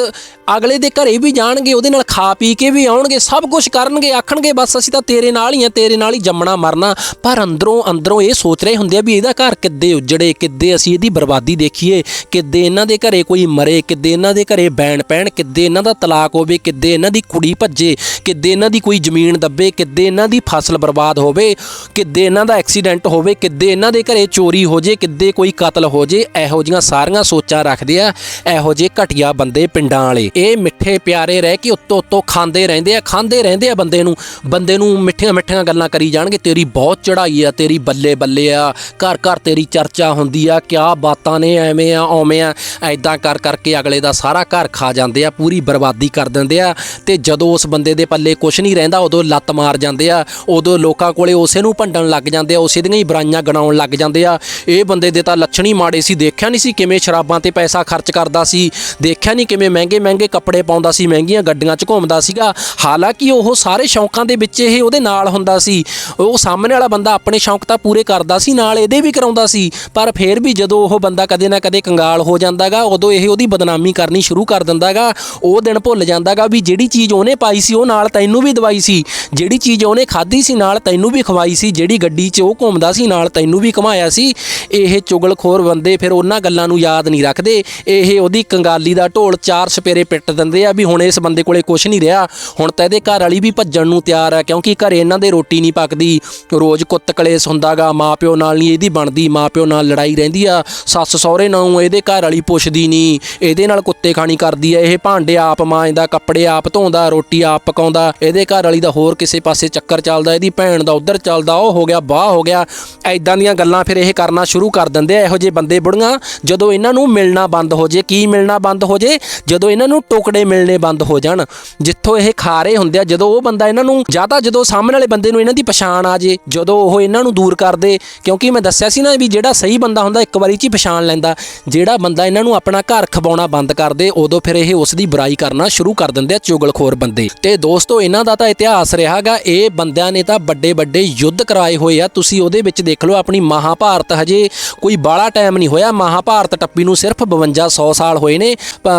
Speaker 1: ਅਗਲੇ ਦੇ ਘਰੇ ਵੀ ਜਾਣਗੇ, ਉਹਦੇ ਨਾਲ ਖਾ ਪੀ ਕੇ ਵੀ ਆਉਣਗੇ, ਸਭ ਕੁਝ ਕਰਨਗੇ, ਆਖਣਗੇ, ਬਸ ਅਸੀਂ ਤਾਂ ਤੇਰੇ ਨਾਲ ਹੀ ਆ, ਤੇਰੇ ਨਾਲ ਹੀ ਜੰਮਣਾ, ਮਰਨਾ। ਪਰ ਅੰਦਰੋਂ ਅੰਦਰੋਂ ਇਹ ਸੋਚ ਰਹੇ ਹੁੰਦੇ ਆ ਵੀ ਇਹਦਾ ਘਰ ਕਿੱਦੇ ਉਜੜੇ, ਕਿੱਦੇ ਅਸੀਂ ਇਹਦੀ ਬਰਬਾਦੀ ਦੇਖੀਏ? ਕਿੱਦੇ ਇਹਨਾਂ ਦੇ ਘਰੇ ਕੋਈ ਮਰੇ, ਕਿੱਦੇ ਇਹਨਾਂ ਦੇ ਘਰੇ ਬੈਣ ਪੈਣ, ਕਿੱਦੇ ਇਹਨਾਂ ਦਾ ਤਲਾਕ ਹੋਵੇ, ਕਿੱਦੇ ਇਹਨਾਂ ਦੀ ਕੁੜੀ ਭੱਜੇ, ਕਿੱਦੇ ਇਹਨਾਂ ਦੀ ਕੋਈ ਜ਼ਮੀਨ ਦੱਬੇ, ਕਿੱਦੇ ਇਹਨਾਂ ਦੀ ਫਸਲ ਬਰਬਾਦ ਹੋਵੇ, ਕਿੱਦੇ ਇਹਨਾਂ ਦਾ ਐਕਸੀਡੈਂਟ ਹੋਵੇ, ਕਿੱਦੇ ਇਹਨਾਂ ਦੇ ਘਰੇ ਚੋਰੀ ਹੋ ਜੇ, ਕਿੱਦੇ ਕੋਈ ਕਤਲ ਹੋ ਜੇ, ਇਹੋ ਜੀਆਂ ਸਾਰੀਆਂ ਸੋਚਾਂ ਰੱਖਦੇ ਆ, ਇਹੋ ਜਿਹੇ ਘਟੀਆ ਬੰਦੇ ਪਿੰਡਾਂ ਵਾਲੇ। ਇਹ ਮਿੱਠੇ ਪਿਆਰੇ ਰਹਿ ਕੇ ਉੱਤੋਂ ਉੱਤੋਂ ਖਾਂਦੇ ਰਹਿੰਦੇ ਆ, ਖਾਂਦੇ ਰਹਿੰਦੇ ਆ ਬੰਦੇ ਨੂੰ। ਬੰਦੇ ਨੂੰ ਮਿੱਠੀਆਂ ਮਿੱਠੀਆਂ ਗੱਲਾਂ ਕਰੀ ਜਾਣਗੇ, ਤੇਰੀ ਬਹੁਤ ਚੜਾਈ ਆ, ਤੇਰੀ ਬੱਲੇ ਬੱਲੇ ਆ, ਘਰ ਘਰ ਤੇਰੀ ਚਰਚਾ ਹੁੰਦੀ ਆ, ਕਿਆ ਬਾਤਾਂ ਨੇ, ਐਵੇਂ ਆ, ਓਵੇਂ ਆ ਐਦਾਂ ਕਰ ਕਰਕੇ ਅਗਲੇ ਦਾ ਸਾਰਾ ਘਰ ਖਾ ਜਾਂਦੇ ਆ, ਪੂਰੀ ਬਰਬਾਦੀ ਕਰ ਦਿੰਦੇ ਆ। ਤੇ ਜਦੋਂ ਉਸ ਬੰਦੇ ਦੇ ਪੱਲੇ ਕੁਝ ਨਹੀਂ ਰਹਿੰਦਾ, ਉਦੋਂ ਲੱਤ ਮਾਰ ਜਾਂਦੇ ਆ, ਉਦੋਂ ਲੋਕਾਂ ਕੋਲੇ ਉਸੇ ਨੂੰ ਭੰਡਣ ਲੱਗ ਜਾਂਦੇ ਆ, ਉਸੇ ਦੀਆਂ ਹੀ ਬੁਰਾਈਆਂ ਗਣਾਉਣ ਲੱਗ ਜਾਂਦੇ ਆ। ਇਹ ਬੰਦੇ ਦੇ ਤਾਂ ਲੱਛਣ ਹੀ ਮਾੜੇ ਸੀ, ਦੇਖਿਆ ਨਹੀਂ ਸੀ ਕਿਵੇਂ ਸ਼ਰਾਬਾਂ ਤੇ ਪੈਸਾ ਖਰਚ ਕਰਦਾ ਸੀ, ਦੇਖਿਆ ਨਹੀਂ ਕਿਵੇਂ ਮਹਿੰਗੇ ਮਹਿੰਗੇ ਕੱਪੜੇ ਪਾਉਂਦਾ ਸੀ, ਮਹਿੰਗੀਆਂ ਗੱਡੀਆਂ 'ਚ ਘੁੰਮਦਾ ਸੀਗਾ। ਹਾਲਾਂਕਿ ਉਹ ਸਾਰੇ ਸ਼ੌਂਕਾਂ ਦੇ ਵਿੱਚ ਇਹ ਉਹਦੇ ਨਾਲ ਹੁੰਦਾ ਸੀ। ਉਹ ਸਾਹਮਣੇ ਵਾਲਾ ਬੰਦਾ ਆਪਣੇ ਸ਼ੌਂਕ ਤਾਂ ਪੂਰੇ ਕਰਦਾ ਸੀ, ਨਾਲ ਇਹਦੇ ਵੀ ਕਰਾਉਂਦਾ ਸੀ। ਪਰ ਫਿਰ ਵੀ ਜਦੋਂ ਉਹ ਬੰਦਾ ਕਦੇ ਨਾ ਕਦੇ ਕੰਗਾਲ ਹੋ ਜਾਂਦਾਗਾ, ਉਦੋਂ ਇਹ ਉਹਦੀ ਬਦਨਾਮੀ ਕਰਨੀ ਸ਼ੁਰੂ ਕਰ ਦਿੰਦਾਗਾ। ਉਹ ਦਿਨ ਭੁੱਲ ਜਾਂਦਾਗਾ ਵੀ ਜਿਹੜੀ ਚੀਜ਼ ਉਹਨੇ ਪਾਈ ਸੀ, ਉਹ ਨਾਲ ਤੈਨੂੰ ਵੀ ਦਵਾਈ ਸੀ। ਜਿਹੜੀ ਚੀਜ਼ ਉਹਨੇ ਖਾਧੀ ਸੀ, ਨਾਲ ਤੈਨੂੰ ਵੀ ਖਵਾਈ ਸੀ। ਜਿਹੜੀ ਗੱਡੀ 'ਚ ਉਹ ਘੁੰਮਦਾ ਸੀ, ਨਾਲ ਤੈਨੂੰ ਵੀ ਘੁਮਾਇਆ ਸੀ। ਇਹ ਚੁਗਲਖੋਰ ਬੰਦੇ ਫਿਰ ਉਹਨਾਂ ਗੱਲਾਂ ਨੂੰ ਯਾਦ ਨਹੀਂ ਰੱਖਦੇ। ਇਹ ਉਹਦੀ ਕੰਗਾਲੀ ਦਾ ਢੋਲ ਚਾਰ ਸਪੇਰੇ ਪਿੱਟ ਦਿੰਦੇ ਆ ਵੀ ਹੁਣ ਇਸ ਬੰਦੇ ਕੋਲੇ ਕੁਝ ਨਹੀਂ ਰਿਹਾ। ਹੁਣ ਤਾਂ ਇਹਦੇ ਘਰ ਵਾਲੀ ਵੀ ਭੱਜਣ ਨੂੰ ਤਿਆਰ ਆ ਕਿਉਂਕਿ ਘਰੇ ਇਹਨਾਂ ਦੇ ਰੋਟੀ ਨਹੀਂ ਪੱਕਦੀ। ਰੋਜ਼ ਕੁੱਤ ਕਲੇਸ਼ ਹੁੰਦਾਗਾ ਮਾਪਿਓ ਨਾਲ ਨਹੀਂ ਇਹਦੀ ਬਣਦੀ। ਮਾਪਿਓ ਨਾਲ ਲੜਾਈ ਰਹਿੰਦੀ ਆ, ਸੱਸ ਸਹੁਰੇ ਨਾਲ ਇਹਦੇ ਘਰ ਵਾਲੀ ਪੁੱਛਦੀ ਨਹੀਂ। ਇਹਦੇ ਨਾਲ ਕੁੱਤੇ ਖਾਣੀ ਕਰਦੀ ਆ, ਇਹ ਭਾਂਡੇ ਆਪ ਮਾਂਜਦਾ ਕੱਪੜੇ ਆਪ ਧੋਂਦਾ, ਰੋਟੀ ਆਪ ਪਕਾਉਂਦਾ। ਇਹਦੇ ਘਰ ਵਾਲੀ ਦਾ ਹੋਰ ਕਿਸੇ ਪਾਸੇ ਚੱਕਰ ਚੱਲਦਾ, ਇਹਦੀ ਭੈਣ ਦਾ ਉਧਰ ਚੱਲਦਾ, ਉਹ ਹੋ ਗਿਆ ਬਾਹ ਹੋ ਗਿਆ। ਐਦਾਂ ਦੀਆਂ ਗੱਲਾਂ ਫਿਰ ਇਹ ਕਰਨਾ ਸ਼ੁਰੂ ਸ਼ੁਰੂ ਕਰ ਦਿੰਦੇ ਆ ਇਹੋ ਜਿਹੇ ਬੰਦੇ ਬੁੜੀਆਂ, ਜਦੋਂ ਇਹਨਾਂ ਨੂੰ ਮਿਲਣਾ ਬੰਦ ਹੋ ਜੇ, ਕੀ ਮਿਲਣਾ ਬੰਦ ਹੋ ਜੇ? ਜਦੋਂ ਇਹਨਾਂ ਨੂੰ ਟੁਕੜੇ ਮਿਲਣੇ ਬੰਦ ਹੋ ਜਾਣ, ਜਿੱਥੋਂ ਇਹ ਖਾ ਰਹੇ ਹੁੰਦੇ ਆ, ਜਦੋਂ ਉਹ ਬੰਦਾ ਇਹਨਾਂ ਨੂੰ, ਜਾਂ ਜਦੋਂ ਸਾਹਮਣੇ ਵਾਲੇ ਬੰਦੇ ਨੂੰ ਇਹਨਾਂ ਦੀ ਪਛਾਣ ਆ ਜੇ, ਜਦੋਂ ਉਹ ਇਹਨਾਂ ਨੂੰ ਦੂਰ ਕਰਦੇ ਕਿਉਂਕਿ ਮੈਂ ਦੱਸਿਆ ਸੀ ਨਾ ਵੀ ਜਿਹੜਾ ਸਹੀ ਬੰਦਾ ਹੁੰਦਾ, ਇੱਕ ਵਾਰੀ ਚ ਹੀ ਪਛਾਣ ਲੈਂਦਾ, ਜਿਹੜਾ ਬੰਦਾ ਇਹਨਾਂ ਨੂੰ ਆਪਣਾ ਘਰ ਖਵਾਉਣਾ ਬੰਦ ਕਰਦੇ ਉਦੋਂ ਫਿਰ ਇਹ ਉਸ ਦੀ ਬੁਰਾਈ ਕਰਨਾ ਸ਼ੁਰੂ ਕਰ ਦਿੰਦੇ ਆ ਚੁਗਲਖੋਰ ਬੰਦੇ। ਤੇ ਦੋਸਤੋ, ਇਹਨਾਂ ਦਾ ਤਾਂ ਇਤਿਹਾਸ ਰਿਹਾਗਾ ਇਹ ਬੰਦਿਆਂ ਨੇ ਤਾਂ ਵੱਡੇ ਵੱਡੇ ਯੁੱਧ ਕਰਾਏ ਹੋਏ ਆ, ਤੁਸੀਂ ਉਹਦੇ ਵਿੱਚ ਦੇਖ ਲਓ, ਆਪਣੀ ਮਹਾਭਾਰਤ ਹਜੇ ਕੋਈ ਬਾਲਾ ਟਾਈਮ ਨਹੀਂ ਹੋਇਆ। ਮਹਾਭਾਰਤ ਟੱਪੀ ਨੂੰ ਸਿਰਫ 52 100 ਸਾਲ ਹੋਏ ਨੇ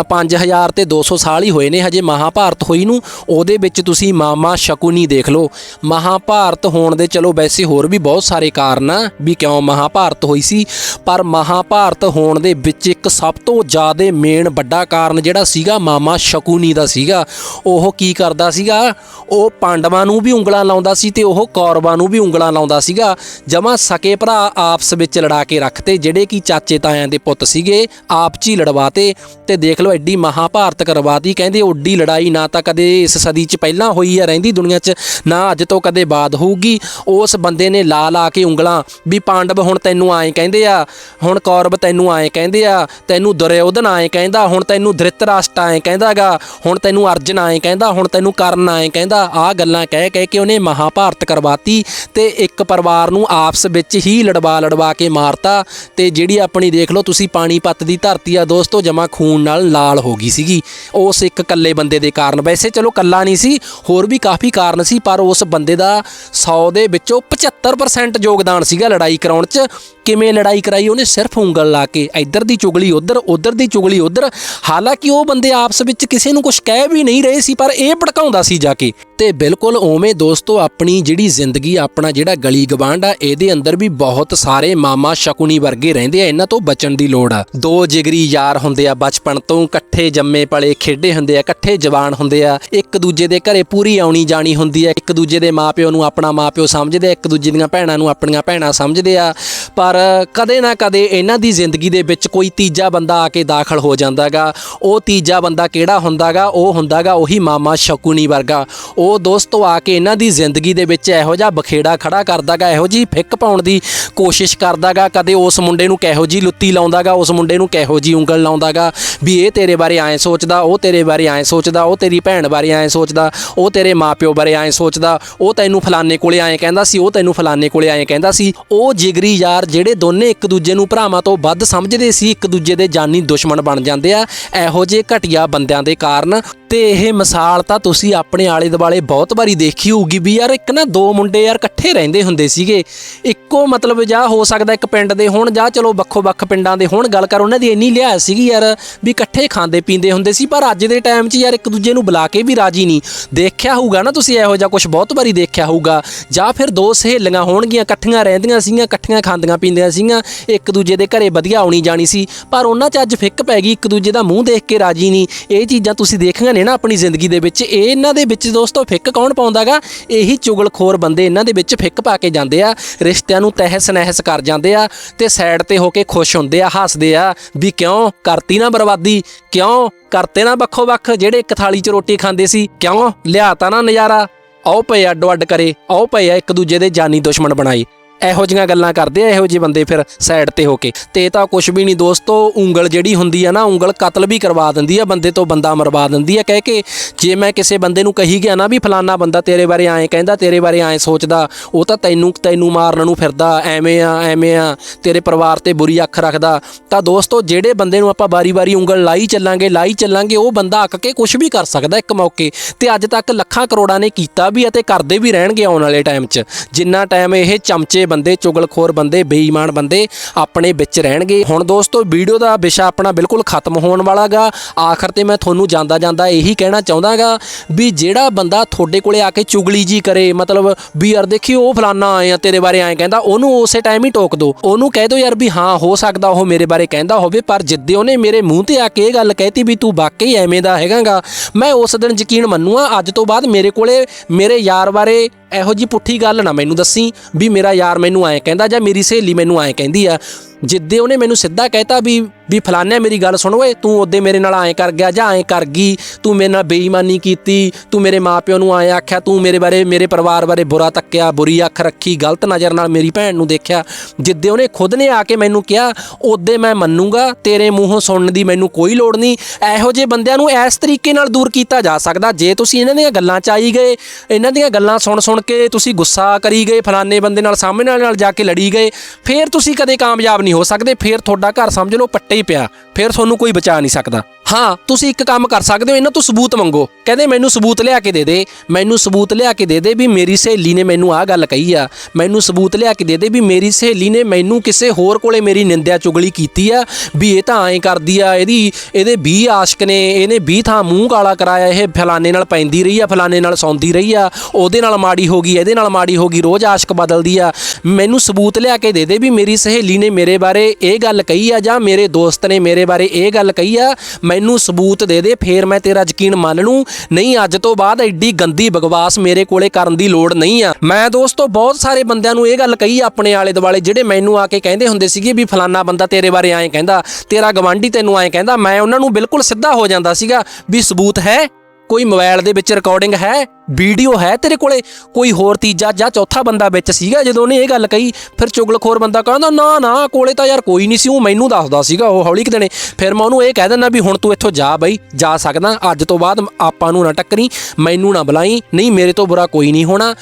Speaker 1: 5000 ਤੇ 200 ਸਾਲ ਹੀ ਹੋਏ ਨੇ ਹਜੇ ਮਹਾਭਾਰਤ ਹੋਈ ਨੂੰ। ਉਹਦੇ ਵਿੱਚ ਤੁਸੀਂ ਮਾਮਾ ਸ਼ਕੁਨੀ ਦੇਖ ਲਓ। ਮਹਾਭਾਰਤ ਹੋਣ ਦੇ ਚਲੋ ਵੈਸੇ ਹੋਰ ਵੀ ਬਹੁਤ ਸਾਰੇ ਕਾਰਨ ਆ ਵੀ ਕਿਉਂ ਮਹਾਭਾਰਤ ਹੋਈ ਸੀ। ਪਰ ਮਹਾਭਾਰਤ ਹੋਣ ਦੇ ਵਿੱਚ ਇੱਕ ਸਭ ਤੋਂ ਜ਼ਿਆਦਾ ਮੇਨ ਵੱਡਾ ਕਾਰਨ ਜਿਹੜਾ ਸੀਗਾ ਮਾਮਾ ਸ਼ਕੁਨੀ ਦਾ ਸੀਗਾ। ਉਹ ਕੀ ਕਰਦਾ ਸੀਗਾ? ਉਹ ਪਾਂਡਵਾਂ ਨੂੰ ਵੀ ਉਂਗਲਾਂ ਲਾਉਂਦਾ ਸੀ ਤੇ ਉਹ ਕੌਰਵਾਂ ਨੂੰ ਵੀ ਉਂਗਲਾਂ ਲਾਉਂਦਾ ਸੀਗਾ। ਜਮਾ ਸਕੇ ਭਰਾ ਆਪਸ ਵਿੱਚ ਲੜ ਕੇ ਰੱਖਤੇ, ਜਿਹੜੇ ਕਿ ਚਾਚੇ ਤਾਇਆਂ ਦੇ ਪੁੱਤ ਸੀਗੇ, ਆਪ 'ਚ ਹੀ ਲੜਵਾਤੇ। ਤੇ ਦੇਖ ਲਓ, ਐਡੀ ਮਹਾਭਾਰਤ ਕਰਵਾਤੀ, ਕਹਿੰਦੇ ਓਡੀ ਲੜਾਈ ਨਾ ਤਾਂ ਕਦੇ ਇਸ ਸਦੀ 'ਚ ਪਹਿਲਾਂ ਹੋਈ ਆ ਰਹਿੰਦੀ ਦੁਨੀਆ 'ਚ, ਨਾ ਅੱਜ ਤੋਂ ਕਦੇ ਬਾਅਦ ਹੋਊਗੀ। ਉਸ ਬੰਦੇ ਨੇ ਲਾ ਲਾ ਕੇ ਉਂਗਲਾਂ, ਵੀ ਪਾਂਡਵ ਹੁਣ ਤੈਨੂੰ ਆਏ ਕਹਿੰਦੇ ਆ, ਹੁਣ ਕੌਰਵ ਤੈਨੂੰ ਆਏ ਕਹਿੰਦੇ ਆ, ਤੈਨੂੰ ਦੁਰਯੋਧਨ ਆਏ ਕਹਿੰਦਾ, ਹੁਣ ਤੈਨੂੰ ਧ੍ਰਿਤਰਾਸ਼ਟ ਆਏ ਕਹਿੰਦਾਗਾ ਹੁਣ ਤੈਨੂੰ ਅਰਜਨ ਆਏ ਕਹਿੰਦਾ, ਹੁਣ ਤੈਨੂੰ ਕਰਨ ਆਏ ਕਹਿੰਦਾ। ਆ ਗੱਲਾਂ ਕਹਿ ਕਹਿ ਕੇ ਉਹਨੇ ਮਹਾਭਾਰਤ ਕਰਵਾਤੀ ਤੇ ਇੱਕ ਪਰਿਵਾਰ ਨੂੰ ਆਪਸ ਵਿੱਚ ਹੀ ਲੜਵਾ ਲੜਵਾ ਕੇ ਮਾਰਤਾ ਤੇ ਜਿਹੜੀ ਆਪਣੀ ਦੇਖ ਲਓ ਤੁਸੀਂ ਪਾਣੀਪਤ ਦੀ ਧਰਤੀ ਆ ਦੋਸਤੋ, ਜਮਾ ਖੂਨ ਨਾਲ ਲਾਲ ਹੋ ਗਈ ਸੀਗੀ। ਉਸ ਇੱਕ ਇਕੱਲੇ ਬੰਦੇ ਦੇ ਕਾਰਨ। ਵੈਸੇ ਚਲੋ ਕੱਲਾ ਨਹੀਂ ਸੀ, ਹੋਰ ਵੀ ਕਾਫੀ ਕਾਰਨ ਸੀ, ਪਰ ਉਸ ਬੰਦੇ ਦਾ 100 ਦੇ ਵਿੱਚੋਂ 75% ਯੋਗਦਾਨ ਸੀਗਾ ਲੜਾਈ ਕਰਾਉਣ 'ਚ। ਕਿਵੇਂ ਲੜਾਈ ਕਰਾਈ, ਉਹਨੇ ਸਿਰਫ ਉਂਗਲ ਲਾ ਕੇ, ਇੱਧਰ ਦੀ ਚੁਗਲੀ ਉੱਧਰ ਉੱਧਰ ਦੀ ਚੁਗਲੀ ਉੱਧਰ। ਹਾਲਾਂਕਿ ਉਹ ਬੰਦੇ ਆਪਸ ਵਿੱਚ ਕਿਸੇ ਨੂੰ ਕੁਝ ਕਹਿ ਵੀ ਨਹੀਂ ਰਹੇ ਸੀ, ਪਰ ਇਹ ਭੜਕਾਉਂਦਾ ਸੀ ਜਾ ਕੇ। ਤੇ ਬਿਲਕੁਲ ਉਵੇਂ ਦੋਸਤੋ, ਆਪਣੀ ਜਿਹੜੀ ਜ਼ਿੰਦਗੀ, ਆਪਣਾ ਜਿਹੜਾ ਗਲੀ ਗਵਾਂਢ ਆ, ਇਹਦੇ ਅੰਦਰ ਵੀ ਬਹੁਤ ਸਾਰੇ ਮਾਮਾ ਸ਼ਕੁਨੀ ਵਰਗੇ ਰਹਿੰਦੇ ਆ, ਇਹਨਾਂ ਤੋਂ ਬਚਣ ਦੀ ਲੋੜ ਆ। ਦੋ ਜਿਗਰੀ ਯਾਰ ਹੁੰਦੇ ਆ, ਬਚਪਨ ਤੋਂ ਇਕੱਠੇ ਜੰਮੇ ਪਲੇ ਖੇਡੇ ਹੁੰਦੇ ਆ, ਇਕੱਠੇ ਜਵਾਨ ਹੁੰਦੇ ਆ। ਇੱਕ ਦੂਜੇ ਦੇ ਘਰੇ ਪੂਰੀ ਆਉਣੀ ਜਾਣੀ ਹੁੰਦੀ ਆ, ਇੱਕ ਦੂਜੇ ਦੇ ਮਾਪਿਓ ਨੂੰ ਆਪਣਾ ਮਾਪਿਓ ਸਮਝਦੇ ਆ, ਇੱਕ ਦੂਜੇ ਦੀਆਂ ਭੈਣਾਂ ਨੂੰ ਆਪਣੀਆਂ ਭੈਣਾਂ ਸਮਝਦੇ ਆ। ਪਰ ਪਰ ਕਦੇ ਨਾ ਕਦੇ ਇਹਨਾਂ ਦੀ ਜ਼ਿੰਦਗੀ ਦੇ ਵਿੱਚ ਕੋਈ ਤੀਜਾ ਬੰਦਾ ਆ ਕੇ ਦਾਖਲ ਹੋ ਜਾਂਦਾਗਾ। ਉਹ ਤੀਜਾ ਬੰਦਾ ਕਿਹੜਾ ਹੁੰਦਾਗਾ? ਉਹ ਹੁੰਦਾਗਾ ਉਹੀ ਮਾਮਾ ਸ਼ਕੂਨੀ ਵਰਗਾ। ਉਹ ਦੋਸਤੋ ਆ ਕੇ ਇਹਨਾਂ ਦੀ ਜ਼ਿੰਦਗੀ ਦੇ ਵਿੱਚ ਇਹੋ ਜਿਹਾ ਬਖੇੜਾ ਖੜਾ ਕਰਦਾਗਾ, ਇਹੋ ਜੀ ਫਿੱਕ ਪਾਉਣ ਦੀ ਕੋਸ਼ਿਸ਼ ਕਰਦਾਗਾ। ਕਦੇ ਉਸ ਮੁੰਡੇ ਨੂੰ ਕਿਹੋ ਜੀ ਲੁੱਤੀ ਲਾਉਂਦਾਗਾ, ਉਸ ਮੁੰਡੇ ਨੂੰ ਕਿਹੋ ਜੀ ਉਂਗਲ ਲਾਉਂਦਾਗਾ। ਵੀ ਇਹ ਤੇਰੇ ਬਾਰੇ ਐਂ ਸੋਚਦਾ, ਉਹ ਤੇਰੇ ਬਾਰੇ ਐਂ ਸੋਚਦਾ, ਉਹ ਤੇਰੀ ਭੈਣ ਬਾਰੇ ਐਂ ਸੋਚਦਾ, ਉਹ ਤੇਰੇ ਮਾਪਿਓ ਬਾਰੇ ਐਂ ਸੋਚਦਾ, ਉਹ ਤੈਨੂੰ ਫਲਾਣੇ ਕੋਲੇ ਐਂ ਕਹਿੰਦਾ ਸੀ, ਉਹ ਤੈਨੂੰ ਫਲਾਣੇ ਕੋਲੇ ਐਂ ਕਹਿੰਦਾ ਸੀ। ਉਹ ਜਿਗਰੀ ਯਾਰ ਜਿਹੜੇ ਦੋਨੇ ਇੱਕ ਦੂਜੇ ਨੂੰ ਭਰਾਵਾਂ ਤੋਂ ਵੱਧ ਸਮਝਦੇ ਸੀ, ਇੱਕ ਦੂਜੇ ਦੇ ਜਾਨੀ ਦੁਸ਼ਮਣ ਬਣ ਜਾਂਦੇ ਆ। ਇਹੋ ਜਿਹੇ ਘਟੀਆ ਬੰਦਿਆਂ ਦੇ ਕਾਰਨ ਤੇ ਇਹ ਮਿਸਾਲ ਤਾਂ ਤੁਸੀਂ ਆਪਣੇ ਆਲੇ ਦੁਆਲੇ ਬਹੁਤ ਵਾਰੀ ਦੇਖੀ ਹੋਊਗੀ ਵੀ ਯਾਰ ਇੱਕ ਨਾ ਦੋ ਮੁੰਡੇ ਯਾਰ ਇਕੱਠੇ ਰਹਿੰਦੇ ਹੁੰਦੇ ਸੀਗੇ। ਇੱਕੋ ਮਤਲਬ ਜਾਂ ਹੋ ਸਕਦਾ ਇੱਕ ਪਿੰਡ ਦੇ ਹੋਣ ਜਾਂ ਚਲੋ ਵੱਖੋ ਵੱਖ ਪਿੰਡਾਂ ਦੇ ਹੋਣ, ਗੱਲ ਕਰ ਉਹਨਾਂ ਦੀ ਇੰਨੀ ਲਿਹਾਜ਼ ਸੀਗੀ ਯਾਰ ਵੀ ਇਕੱਠੇ ਖਾਂਦੇ ਪੀਂਦੇ ਹੁੰਦੇ ਸੀ, ਪਰ ਅੱਜ ਦੇ ਟਾਈਮ 'ਚ ਯਾਰ ਇੱਕ ਦੂਜੇ ਨੂੰ ਬੁਲਾ ਕੇ ਵੀ ਰਾਜੀ ਨਹੀਂ। ਦੇਖਿਆ ਹੋਊਗਾ ਨਾ ਤੁਸੀਂ ਇਹੋ ਜਿਹਾ ਕੁਝ ਬਹੁਤ ਵਾਰੀ ਦੇਖਿਆ ਹੋਊਗਾ। ਜਾਂ ਫਿਰ ਦੋ ਸਹੇਲੀਆਂ ਹੋਣਗੀਆਂ, ਇਕੱਠੀਆਂ ਰਹਿੰਦੀਆਂ ਸੀਗੀਆਂ, ਇਕੱਠੀਆਂ ਖਾਂਦੀਆਂ ਪੀਂਦੀਆਂ ਸੀਗੀਆਂ, ਇੱਕ ਦੂਜੇ ਦੇ ਘਰੇ ਵਧੀਆ ਆਉਣੀ ਜਾਣੀ ਸੀ, ਪਰ ਉਹਨਾਂ 'ਚ ਅੱਜ ਫਿੱਕ ਪੈ ਗਈ, ਇੱਕ ਦੂਜੇ ਦਾ ਮੂੰਹ ਦੇਖ ਕੇ ਰਾਜੀ ਨਹੀਂ। ਇਹ ਚੀਜ਼ਾਂ ਤੁਸੀਂ ਦੇਖੀਆਂ ਨੇ ਨਾ ਆਪਣੀ ਜ਼ਿੰਦਗੀ ਦੇ ਵਿੱਚ, ਇਹ ਇਹਨਾਂ ਦੇ ਵਿੱਚ ਦੋਸਤੋ ਫਿੱਕ ਕੌਣ ਪਾਉਂਦਾਗਾ? ਇਹੀ ਚੁਗਲਖੋਰ ਬੰਦੇ ਇਹਨਾਂ ਦੇ ਵਿੱਚ ਫਿੱਕ ਪਾ ਕੇ ਜਾਂਦੇ ਆ, ਰਿਸ਼ਤਿਆਂ ਨੂੰ ਤਹਿਸ ਨਹਿਸ ਕਰ ਜਾਂਦੇ ਆ, ਤੇ ਸਾਈਡ ਤੇ ਹੋ ਕੇ ਖੁਸ਼ ਹੁੰਦੇ ਆ, ਹੱਸਦੇ ਆ, ਵੀ ਕਿਉਂ ਕਰਤੀ ਨਾ ਬਰਬਾਦੀ, ਕਿਉਂ ਕਰਤੇ ਨਾ ਵੱਖੋ ਵੱਖ ਜਿਹੜੇ ਇੱਕ ਥਾਲੀ 'ਚ ਰੋਟੀ ਖਾਂਦੇ ਸੀ, ਕਿਉਂ ਲਿਆਤਾ ਨਾ ਨਜ਼ਾਰਾ। ਆਓ ਪਏ ਅੱਡੋ ਅੱਡ ਕਰੇ, ਆਓ ਪਏ ਆ ਇੱਕ ਦੂਜੇ ਦੇ ਜਾਨੀ ਦੁਸ਼ਮਣ ਬਣਾਈ ਇਹੋ ਜਿਹੀਆਂ ਗੱਲਾਂ ਕਰਦੇ ਆ, ਇਹੋ ਜਿਹੇ ਬੰਦੇ ਫਿਰ ਸਾਈਡ ਤੇ ਹੋ ਕੇ। ਤੇ ਇਹ ਤਾਂ ਕੁਝ ਵੀ ਨਹੀਂ ਦੋਸਤੋ, ਉਂਗਲ ਜਿਹੜੀ ਹੁੰਦੀ ਆ ਨਾ, ਉਂਗਲ ਕਤਲ ਵੀ ਕਰਵਾ ਦਿੰਦੀ ਆ, ਬੰਦੇ ਤੋਂ ਬੰਦਾ ਮਰਵਾ ਦਿੰਦੀ ਆ। ਕਹਿ ਕੇ ਜੇ ਮੈਂ ਕਿਸੇ ਬੰਦੇ ਨੂੰ ਕਹੀ ਗਿਆ ਨਾ ਵੀ ਫਲਾਨਾ ਬੰਦਾ ਤੇਰੇ ਬਾਰੇ ਐਂ ਕਹਿੰਦਾ, ਤੇਰੇ ਬਾਰੇ ਐਂ ਸੋਚਦਾ, ਉਹ ਤਾਂ ਤੈਨੂੰ ਤੈਨੂੰ ਮਾਰਨ ਨੂੰ ਫਿਰਦਾ, ਐਵੇਂ ਆ ਐਵੇਂ ਆ, ਤੇਰੇ ਪਰਿਵਾਰ ਤੇ ਬੁਰੀ ਅੱਖ ਰੱਖਦਾ। ਤਾਂ ਦੋਸਤੋ, ਜਿਹੜੇ ਬੰਦੇ ਨੂੰ ਆਪਾਂ ਬਾਰੀ-ਬਾਰੀ ਉਂਗਲ ਲਾਈ ਚੱਲਾਂਗੇ ਲਾਈ ਚੱਲਾਂਗੇ, ਉਹ ਬੰਦਾ ਅੱਕ ਕੇ ਕੁਝ ਵੀ ਕਰ ਸਕਦਾ ਇੱਕ ਮੌਕੇ। ਤੇ ਅੱਜ ਤੱਕ ਲੱਖਾਂ ਕਰੋੜਾਂ ਨੇ ਕੀਤਾ ਵੀ ਅਤੇ ਕਰਦੇ ਵੀ ਰਹਿਣਗੇ ਆਉਣ ਵਾਲੇ ਟਾਈਮ 'ਚ। ਜਿੰਨਾ ਟਾਈਮ ਇਹ ਚਮਚੇ ਬੰਦੇ, ਚੁਗਲਖੋਰ ਬੰਦੇ, ਬੇਈਮਾਨ ਬੰਦੇ ਆਪਣੇ ਵਿੱਚ ਰਹਿਣਗੇ। ਹੁਣ ਦੋਸਤੋ, ਵੀਡੀਓ ਦਾ ਵਿਸ਼ਾ ਆਪਣਾ ਬਿਲਕੁਲ ਖਤਮ ਹੋਣ ਵਾਲਾਗਾ। ਆਖਰ ਤੇ ਮੈਂ ਤੁਹਾਨੂੰ ਜਾਂਦਾ ਜਾਂਦਾ ਇਹੀ ਕਹਿਣਾ ਚਾਹੁੰਦਾਗਾ ਵੀ ਜਿਹੜਾ ਬੰਦਾ ਤੁਹਾਡੇ ਕੋਲੇ ਆ ਕੇ ਚੁਗਲੀ ਜੀ ਕਰੇ, ਮਤਲਬ ਵੀ ਯਾਰ ਦੇਖੀ ਉਹ ਫਲਾਨਾ ਆਏ ਆ, ਤੇਰੇ ਬਾਰੇ ਐਂ ਕਹਿੰਦਾ, ਉਹਨੂੰ ਉਸੇ ਟਾਈਮ ਹੀ ਟੋਕ ਦਿਓ ਉਹਨੂੰ ਕਹਿ ਦਿਓ ਯਾਰ ਵੀ ਹਾਂ, ਹੋ ਸਕਦਾ ਉਹ ਮੇਰੇ ਬਾਰੇ ਕਹਿੰਦਾ ਹੋਵੇ, ਪਰ ਜਿੱਦੇ ਉਹਨੇ ਮੇਰੇ ਮੂੰਹ ਤੇ ਆ ਕੇ ਇਹ ਗੱਲ ਕਹਿਤੀ ਵੀ ਤੂੰ ਵਾਕਈ ਐਵੇਂ ਦਾ ਹੈਗਾਗਾ, ਮੈਂ ਉਸ ਦਿਨ ਯਕੀਨ ਮੰਨੂਆ ਅੱਜ ਤੋਂ ਬਾਅਦ ਮੇਰੇ ਕੋਲੇ ਮੇਰੇ ਯਾਰ ਬਾਰੇ ਇਹੋ ਜੀ ਪੁੱਠੀ ਗੱਲ ਨਾ ਮੈਨੂੰ ਦੱਸੀ ਵੀ ਮੇਰਾ ਯਾਰ ਮੈਨੂੰ ਐਂ ਕਹਿੰਦਾ ਜਾਂ ਮੇਰੀ ਸਹੇਲੀ ਮੈਨੂੰ ਐਂ ਕਹਿੰਦੀ ਆ। ਜਿੱਦੇ ਉਹਨੇ ਮੈਨੂੰ ਸਿੱਧਾ ਕਹਿਤਾ ਵੀ ਵੀ ਫਲਾਨਿਆ ਮੇਰੀ ਗੱਲ ਸੁਣ ਓਏ, ਤੂੰ ਉਹਦੇ ਮੇਰੇ ਨਾਲ ਐਂ ਕਰ ਗਿਆ ਜਾਂ ਐਂ ਕਰ ਗਈ, ਤੂੰ ਮੇਰੇ ਨਾਲ ਬੇਈਮਾਨੀ ਕੀਤੀ, ਤੂੰ ਮੇਰੇ ਮਾਪਿਓ ਨੂੰ ਐਂ ਆਖਿਆ, ਤੂੰ ਮੇਰੇ ਬਾਰੇ, ਮੇਰੇ ਪਰਿਵਾਰ ਬਾਰੇ ਬੁਰਾ ਤੱਕਿਆ, ਬੁਰੀ ਅੱਖ ਰੱਖੀ, ਗਲਤ ਨਜ਼ਰ ਨਾਲ ਮੇਰੀ ਭੈਣ ਨੂੰ ਦੇਖਿਆ। ਜਿੱਦੇ ਉਹਨੇ ਖੁਦ ਨੇ ਆ ਕੇ ਮੈਨੂੰ ਕਿਹਾ, ਉਹਦੇ ਮੈਂ ਮੰਨੂਗਾ, ਤੇਰੇ ਮੂੰਹੋਂ ਸੁਣਨ ਦੀ ਮੈਨੂੰ ਕੋਈ ਲੋੜ ਨਹੀਂ। ਇਹੋ ਜਿਹੇ ਬੰਦਿਆਂ ਨੂੰ ਇਸ ਤਰੀਕੇ ਨਾਲ ਦੂਰ ਕੀਤਾ ਜਾ ਸਕਦਾ, ਜੇ ਤੁਸੀਂ ਇਹਨਾਂ ਦੀਆਂ ਗੱਲਾਂ ਚ ਆਈ ਗਏ, ਇਹਨਾਂ ਦੀਆਂ ਗੱਲਾਂ ਸੁਣ ਸੁਣ ਕੇ ਤੁਸੀਂ ਗੁੱਸਾ ਕਰੀ ਗਏ ਫਲਾਨੇ ਬੰਦੇ ਨਾਲ, ਸਾਹਮਣੇ ਨਾਲ ਜਾ ਕੇ ਲੜੀ ਗਏ, ਫੇਰ ਤੁਸੀਂ ਕਦੇ ਕਾਮਯਾਬ ਨਹੀਂ ਹੋ ਸਕਦੇ, ਫੇਰ ਤੁਹਾਡਾ ਘਰ ਸਮਝ ਲਓ ਪੱਟੇ ਹੀ ਪਿਆ, ਫੇਰ ਤੁਹਾਨੂੰ ਕੋਈ ਬਚਾ ਨਹੀਂ ਸਕਦਾ। ਹਾਂ, ਤੁਸੀਂ ਇੱਕ ਕੰਮ ਕਰ ਸਕਦੇ ਹੋ, ਇਹਨਾਂ ਤੋਂ ਸਬੂਤ ਮੰਗੋ। ਕਹਿੰਦੇ, ਮੈਨੂੰ ਸਬੂਤ ਲਿਆ ਕੇ ਦੇ ਦੇ, ਮੈਨੂੰ ਸਬੂਤ ਲਿਆ ਕੇ ਦੇ ਦੇ ਵੀ ਮੇਰੀ ਸਹੇਲੀ ਨੇ ਮੈਨੂੰ ਆਹ ਗੱਲ ਕਹੀ ਆ। ਮੈਨੂੰ ਸਬੂਤ ਲਿਆ ਕੇ ਦੇ ਦੇ ਵੀ ਮੇਰੀ ਸਹੇਲੀ ਨੇ ਮੈਨੂੰ ਕਿਸੇ ਹੋਰ ਕੋਲੇ ਮੇਰੀ ਨਿੰਦਿਆ ਚੁਗਲੀ ਕੀਤੀ ਆ, ਵੀ ਇਹ ਤਾਂ ਐਂ ਕਰਦੀ ਆ, ਇਹਦੀ, ਇਹਦੇ 20 ਆਸ਼ਕ ਨੇ, ਇਹਨੇ 20 ਥਾਂ ਮੂੰਹ ਕਾਲਾ ਕਰਾਇਆ, ਇਹ ਫਲਾਣੇ ਨਾਲ ਪੈਂਦੀ ਰਹੀ ਆ, ਫਲਾਣੇ ਨਾਲ ਸੌਂਦੀ ਰਹੀ ਆ, ਉਹਦੇ ਨਾਲ ਮਾੜੀ ਹੋ ਗਈ, ਇਹਦੇ ਨਾਲ ਮਾੜੀ ਹੋ ਗਈ, ਰੋਜ਼ ਆਸ਼ਕ ਬਦਲਦੀ ਆ। ਮੈਨੂੰ ਸਬੂਤ ਲਿਆ ਕੇ ਦੇ ਦੇ ਵੀ ਮੇਰੀ ਸਹੇਲੀ ਨੇ ਮੇਰੇ ਬਾਰੇ ਇਹ ਗੱਲ ਕਹੀ ਆ ਜਾਂ ਮੇਰੇ ਦੋਸਤ ਨੇ ਮੇਰੇ ਬਾਰੇ ਇਹ ਗੱਲ ਕਹੀ ਆ, ਮੈਨੂੰ ਸਬੂਤ ਦੇ ਦੇ, ਫੇਰ ਮੈਂ ਤੇਰਾ ਯਕੀਨ ਮੰਨ ਲੂੰ। ਨਹੀਂ, ਅੱਜ ਤੋਂ ਬਾਅਦ ਐਡੀ ਗੰਦੀ ਬਗਵਾਸ ਮੇਰੇ ਕੋਲੇ ਕਰਨ ਦੀ ਲੋੜ ਨਹੀਂ ਆ। ਮੈਂ ਦੋਸਤੋ, ਬਹੁਤ ਸਾਰੇ ਬੰਦਿਆਂ ਨੂੰ ਇਹ ਗੱਲ ਕਹੀ ਆਪਣੇ ਆਲੇ ਦੁਆਲੇ ਜਿਹੜੇ ਮੈਨੂੰ ਆ ਕੇ ਕਹਿੰਦੇ ਹੁੰਦੇ ਸੀਗੇ ਵੀ ਫਲਾਨਾ ਬੰਦਾ ਤੇਰੇ ਬਾਰੇ ਐਂ ਕਹਿੰਦਾ, ਤੇਰਾ ਗਵਾਂਢੀ ਤੈਨੂੰ ਐਂ ਕਹਿੰਦਾ, ਮੈਂ ਉਹਨਾਂ ਨੂੰ ਬਿਲਕੁਲ ਸਿੱਧਾ ਹੋ ਜਾਂਦਾ ਸੀਗਾ ਵੀ ਸਬੂਤ ਹੈ। ਕੋਈ ਮੋਬਾਈਲ ਦੇ ਵਿੱਚ ਰਿਕਾਰਡਿੰਗ ਹੈ ਵੀਡੀਓ ਹੈ ਤੇਰੇ ਕੋਲੇ? ਕੋਈ ਹੋਰ ਤੀਜਾ ਜਾਂ ਚੌਥਾ ਬੰਦਾ ਵਿੱਚ ਸੀਗਾ ਜਦੋਂ ਉਹਨੇ ਇਹ ਗੱਲ ਕਹੀ? ਫਿਰ ਚੁਗਲਖੋਰ ਬੰਦਾ ਕਹਿੰਦਾ, ਨਾ ਨਾ, ਕੋਲੇ ਤਾਂ ਯਾਰ ਕੋਈ ਨਹੀਂ ਸੀ, ਉਹ ਮੈਨੂੰ ਦੱਸਦਾ ਸੀਗਾ ਉਹ ਹੌਲੀ ਕਿਤੇ ਨੇ ਫਿਰ ਮੈਂ ਉਹਨੂੰ ਇਹ ਕਹਿ ਦਿੰਦਾ ਵੀ ਹੁਣ ਤੂੰ ਇੱਥੋਂ ਜਾ ਬਈ, ਜਾ ਸਕਦਾ, ਅੱਜ ਤੋਂ ਬਾਅਦ ਆਪਾਂ ਨੂੰ ਨਾ ਟੱਕਰੀ, ਮੈਨੂੰ ਨਾ ਬੁਲਾਈ, ਨਹੀਂ ਮੇਰੇ ਤੋਂ ਬੁਰਾ ਕੋਈ ਨਹੀਂ ਹੋਣਾ।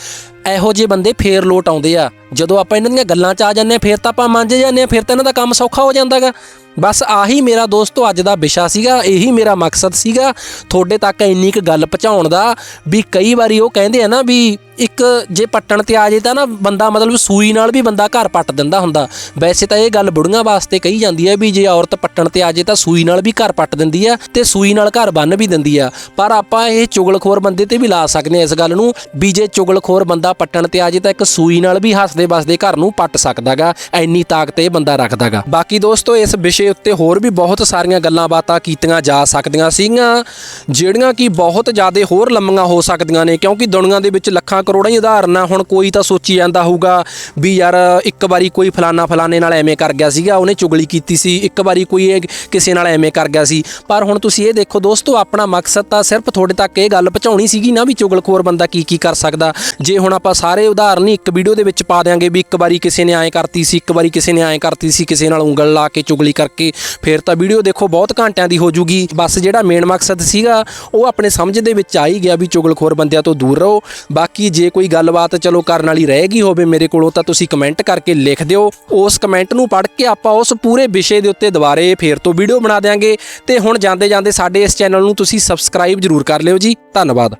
Speaker 1: ਇਹੋ ਜਿਹੇ ਬੰਦੇ ਫੇਰ ਲੋਟ ਆਉਂਦੇ ਆ। ਜਦੋਂ ਆਪਾਂ ਇਹਨਾਂ ਦੀਆਂ ਗੱਲਾਂ 'ਚ ਆ ਜਾਂਦੇ ਆ ਫੇਰ ਤਾਂ ਆਪਾਂ ਮੰਨ ਜਾਂਦੇ ਆ ਫਿਰ ਤਾਂ ਇਹਨਾਂ ਦਾ ਕੰਮ ਸੌਖਾ ਹੋ ਜਾਂਦਾਗਾ। ਬਸ ਆਹੀ ਮੇਰਾ ਦੋਸਤੋ ਅੱਜ ਦਾ ਵਿਸ਼ਾ ਸੀਗਾ, ਇਹੀ ਮੇਰਾ ਮਕਸਦ ਸੀਗਾ, ਤੁਹਾਡੇ ਤੱਕ ਇੰਨੀ ਕੁ ਗੱਲ ਪਹੁੰਚਾਉਣ ਦਾ, ਵੀ ਕਈ ਵਾਰੀ ਉਹ ਕਹਿੰਦੇ ਆ ਨਾ ਵੀ ਇੱਕ ਜੇ ਪੱਟਣ ਤੇ ਆ ਜੇ ਤਾਂ ਨਾ ਬੰਦਾ ਮਤਲਬ ਸੂਈ ਨਾਲ ਵੀ ਬੰਦਾ ਘਰ ਪੱਟ ਦਿੰਦਾ ਹੁੰਦਾ। ਵੈਸੇ ਤਾਂ ਇਹ ਗੱਲ ਬੁੜੀਆਂ ਵਾਸਤੇ ਕਹੀ ਜਾਂਦੀ ਹੈ ਵੀ ਜੇ ਔਰਤ ਪੱਟਣ ਤੇ ਆ ਜੇ ਤਾਂ ਸੂਈ ਨਾਲ ਵੀ ਘਰ ਪੱਟ ਦਿੰਦੀ ਆ ਤੇ ਸੂਈ ਨਾਲ ਘਰ ਬੰਨ ਵੀ ਦਿੰਦੀ ਆ ਪਰ ਆਪਾਂ ਇਹ ਚੁਗਲਖੋਰ ਬੰਦੇ ਤੇ ਵੀ ਲਾ ਸਕਦੇ ਆ ਇਸ ਗੱਲ ਨੂੰ ਵੀ ਜੇ ਚੁਗਲਖੋਰ ਬੰਦਾ ਪੱਟਣ ਤੇ ਆ ਜੇ ਤਾਂ ਇੱਕ ਸੂਈ ਨਾਲ ਵੀ ਹੱਸਦੇ ਵਸਦੇ ਘਰ ਨੂੰ ਪੱਟ ਸਕਦਾਗਾ, ਐਨੀ ਤਾਕਤ ਇਹ ਬੰਦਾ ਰੱਖਦਾਗਾ। ਬਾਕੀ ਦੋਸਤੋ ਇਸ ਵਿਸ਼ੇ ਉੱਤੇ ਹੋਰ ਵੀ ਬਹੁਤ ਸਾਰੀਆਂ ਗੱਲਾਂ ਬਾਤਾਂ ਕੀਤੀਆਂ ਜਾ ਸਕਦੀਆਂ ਸੀਗੀਆਂ, ਜਿਹੜੀਆਂ ਕਿ ਬਹੁਤ ਜ਼ਿਆਦਾ ਹੋਰ ਲੰਮੀਆਂ ਹੋ ਸਕਦੀਆਂ ਨੇ ਕਿਉਂਕਿ ਦੁਨੀਆ ਦੇ ਵਿੱਚ ਲੱਖਾਂ ਕਰੋੜਾਂ ਹੀ ਉਦਾਹਰਨ ਆ ਹੁਣ ਕੋਈ ਤਾਂ ਸੋਚੀ ਜਾਂਦਾ ਹੋਊਗਾ ਵੀ ਯਾਰ ਇੱਕ ਵਾਰੀ ਕੋਈ ਫਲਾਨਾ ਫਲਾਨੇ ਨਾਲ ਐਵੇਂ ਕਰ ਗਿਆ ਸੀਗਾ, ਉਹਨੇ ਚੁਗਲੀ ਕੀਤੀ ਸੀ, ਇੱਕ ਵਾਰੀ ਕੋਈ ਇਹ ਕਿਸੇ ਨਾਲ ਐਵੇਂ ਕਰ ਗਿਆ ਸੀ। ਪਰ ਹੁਣ ਤੁਸੀਂ ਇਹ ਦੇਖੋ ਦੋਸਤੋ, ਆਪਣਾ ਮਕਸਦ ਤਾਂ ਸਿਰਫ ਤੁਹਾਡੇ ਤੱਕ ਇਹ ਗੱਲ ਪਹੁੰਚਾਉਣੀ ਸੀਗੀ ਨਾ ਵੀ ਚੁਗਲਖੋਰ ਬੰਦਾ ਕੀ ਕੀ ਕਰ ਸਕਦਾ। ਜੇ ਹੁਣ ਆਪਾਂ ਸਾਰੇ ਉਦਾਹਰਨ ਹੀ ਇੱਕ ਵੀਡੀਓ ਦੇ ਵਿੱਚ ਪਾ ਦਿਆਂਗੇ ਵੀ ਇੱਕ ਵਾਰੀ ਕਿਸੇ ਨੇ ਐਂ ਕਰਤੀ ਸੀ, ਇੱਕ ਵਾਰੀ ਕਿਸੇ ਨੇ ਐਂ ਕਰਤੀ ਸੀ, ਕਿਸੇ ਨਾਲ ਉਂਗਲ ਲਾ ਕੇ ਚੁਗਲੀ ਕਰਕੇ, ਫਿਰ ਤਾਂ ਵੀਡੀਓ ਦੇਖੋ ਬਹੁਤ ਘੰਟਿਆਂ ਦੀ ਹੋ ਜੂਗੀ। ਬਸ ਜਿਹੜਾ ਮੇਨ ਮਕਸਦ ਸੀਗਾ, ਉਹ ਆਪਣੇ ਸਮਝ ਦੇ ਵਿੱਚ ਆ ਹੀ ਗਿਆ ਵੀ ਚੁਗਲਖੋਰ ਬੰਦਿਆਂ ਤੋਂ ਦੂਰ ਰਹੋ। ਬਾਕੀ ਜੇ ਕੋਈ ਗੱਲਬਾਤ ਚਲੋ ਕਰਨ ਵਾਲੀ ਰਹੇਗੀ ਹੋਵੇ ਮੇਰੇ ਕੋਲੋਂ, ਤਾਂ ਤੁਸੀਂ ਕਮੈਂਟ ਕਰਕੇ ਲਿਖ ਦਿਓ। ਉਸ ਕਮੈਂਟ ਨੂੰ ਪੜ੍ਹ ਕੇ ਆਪਾਂ ਉਸ ਪੂਰੇ ਵਿਸ਼ੇ ਦੇ ਉੱਤੇ ਦੁਬਾਰੇ ਫੇਰ ਤੋਂ ਵੀਡੀਓ ਬਣਾ ਦਿਆਂਗੇ। ਤੇ ਹੁਣ ਜਾਂਦੇ ਜਾਂਦੇ ਸਾਡੇ ਇਸ ਚੈਨਲ ਨੂੰ ਤੁਸੀਂ ਸਬਸਕ੍ਰਾਈਬ ਜ਼ਰੂਰ ਕਰ ਲਿਓ ਜੀ। ਧੰਨਵਾਦ।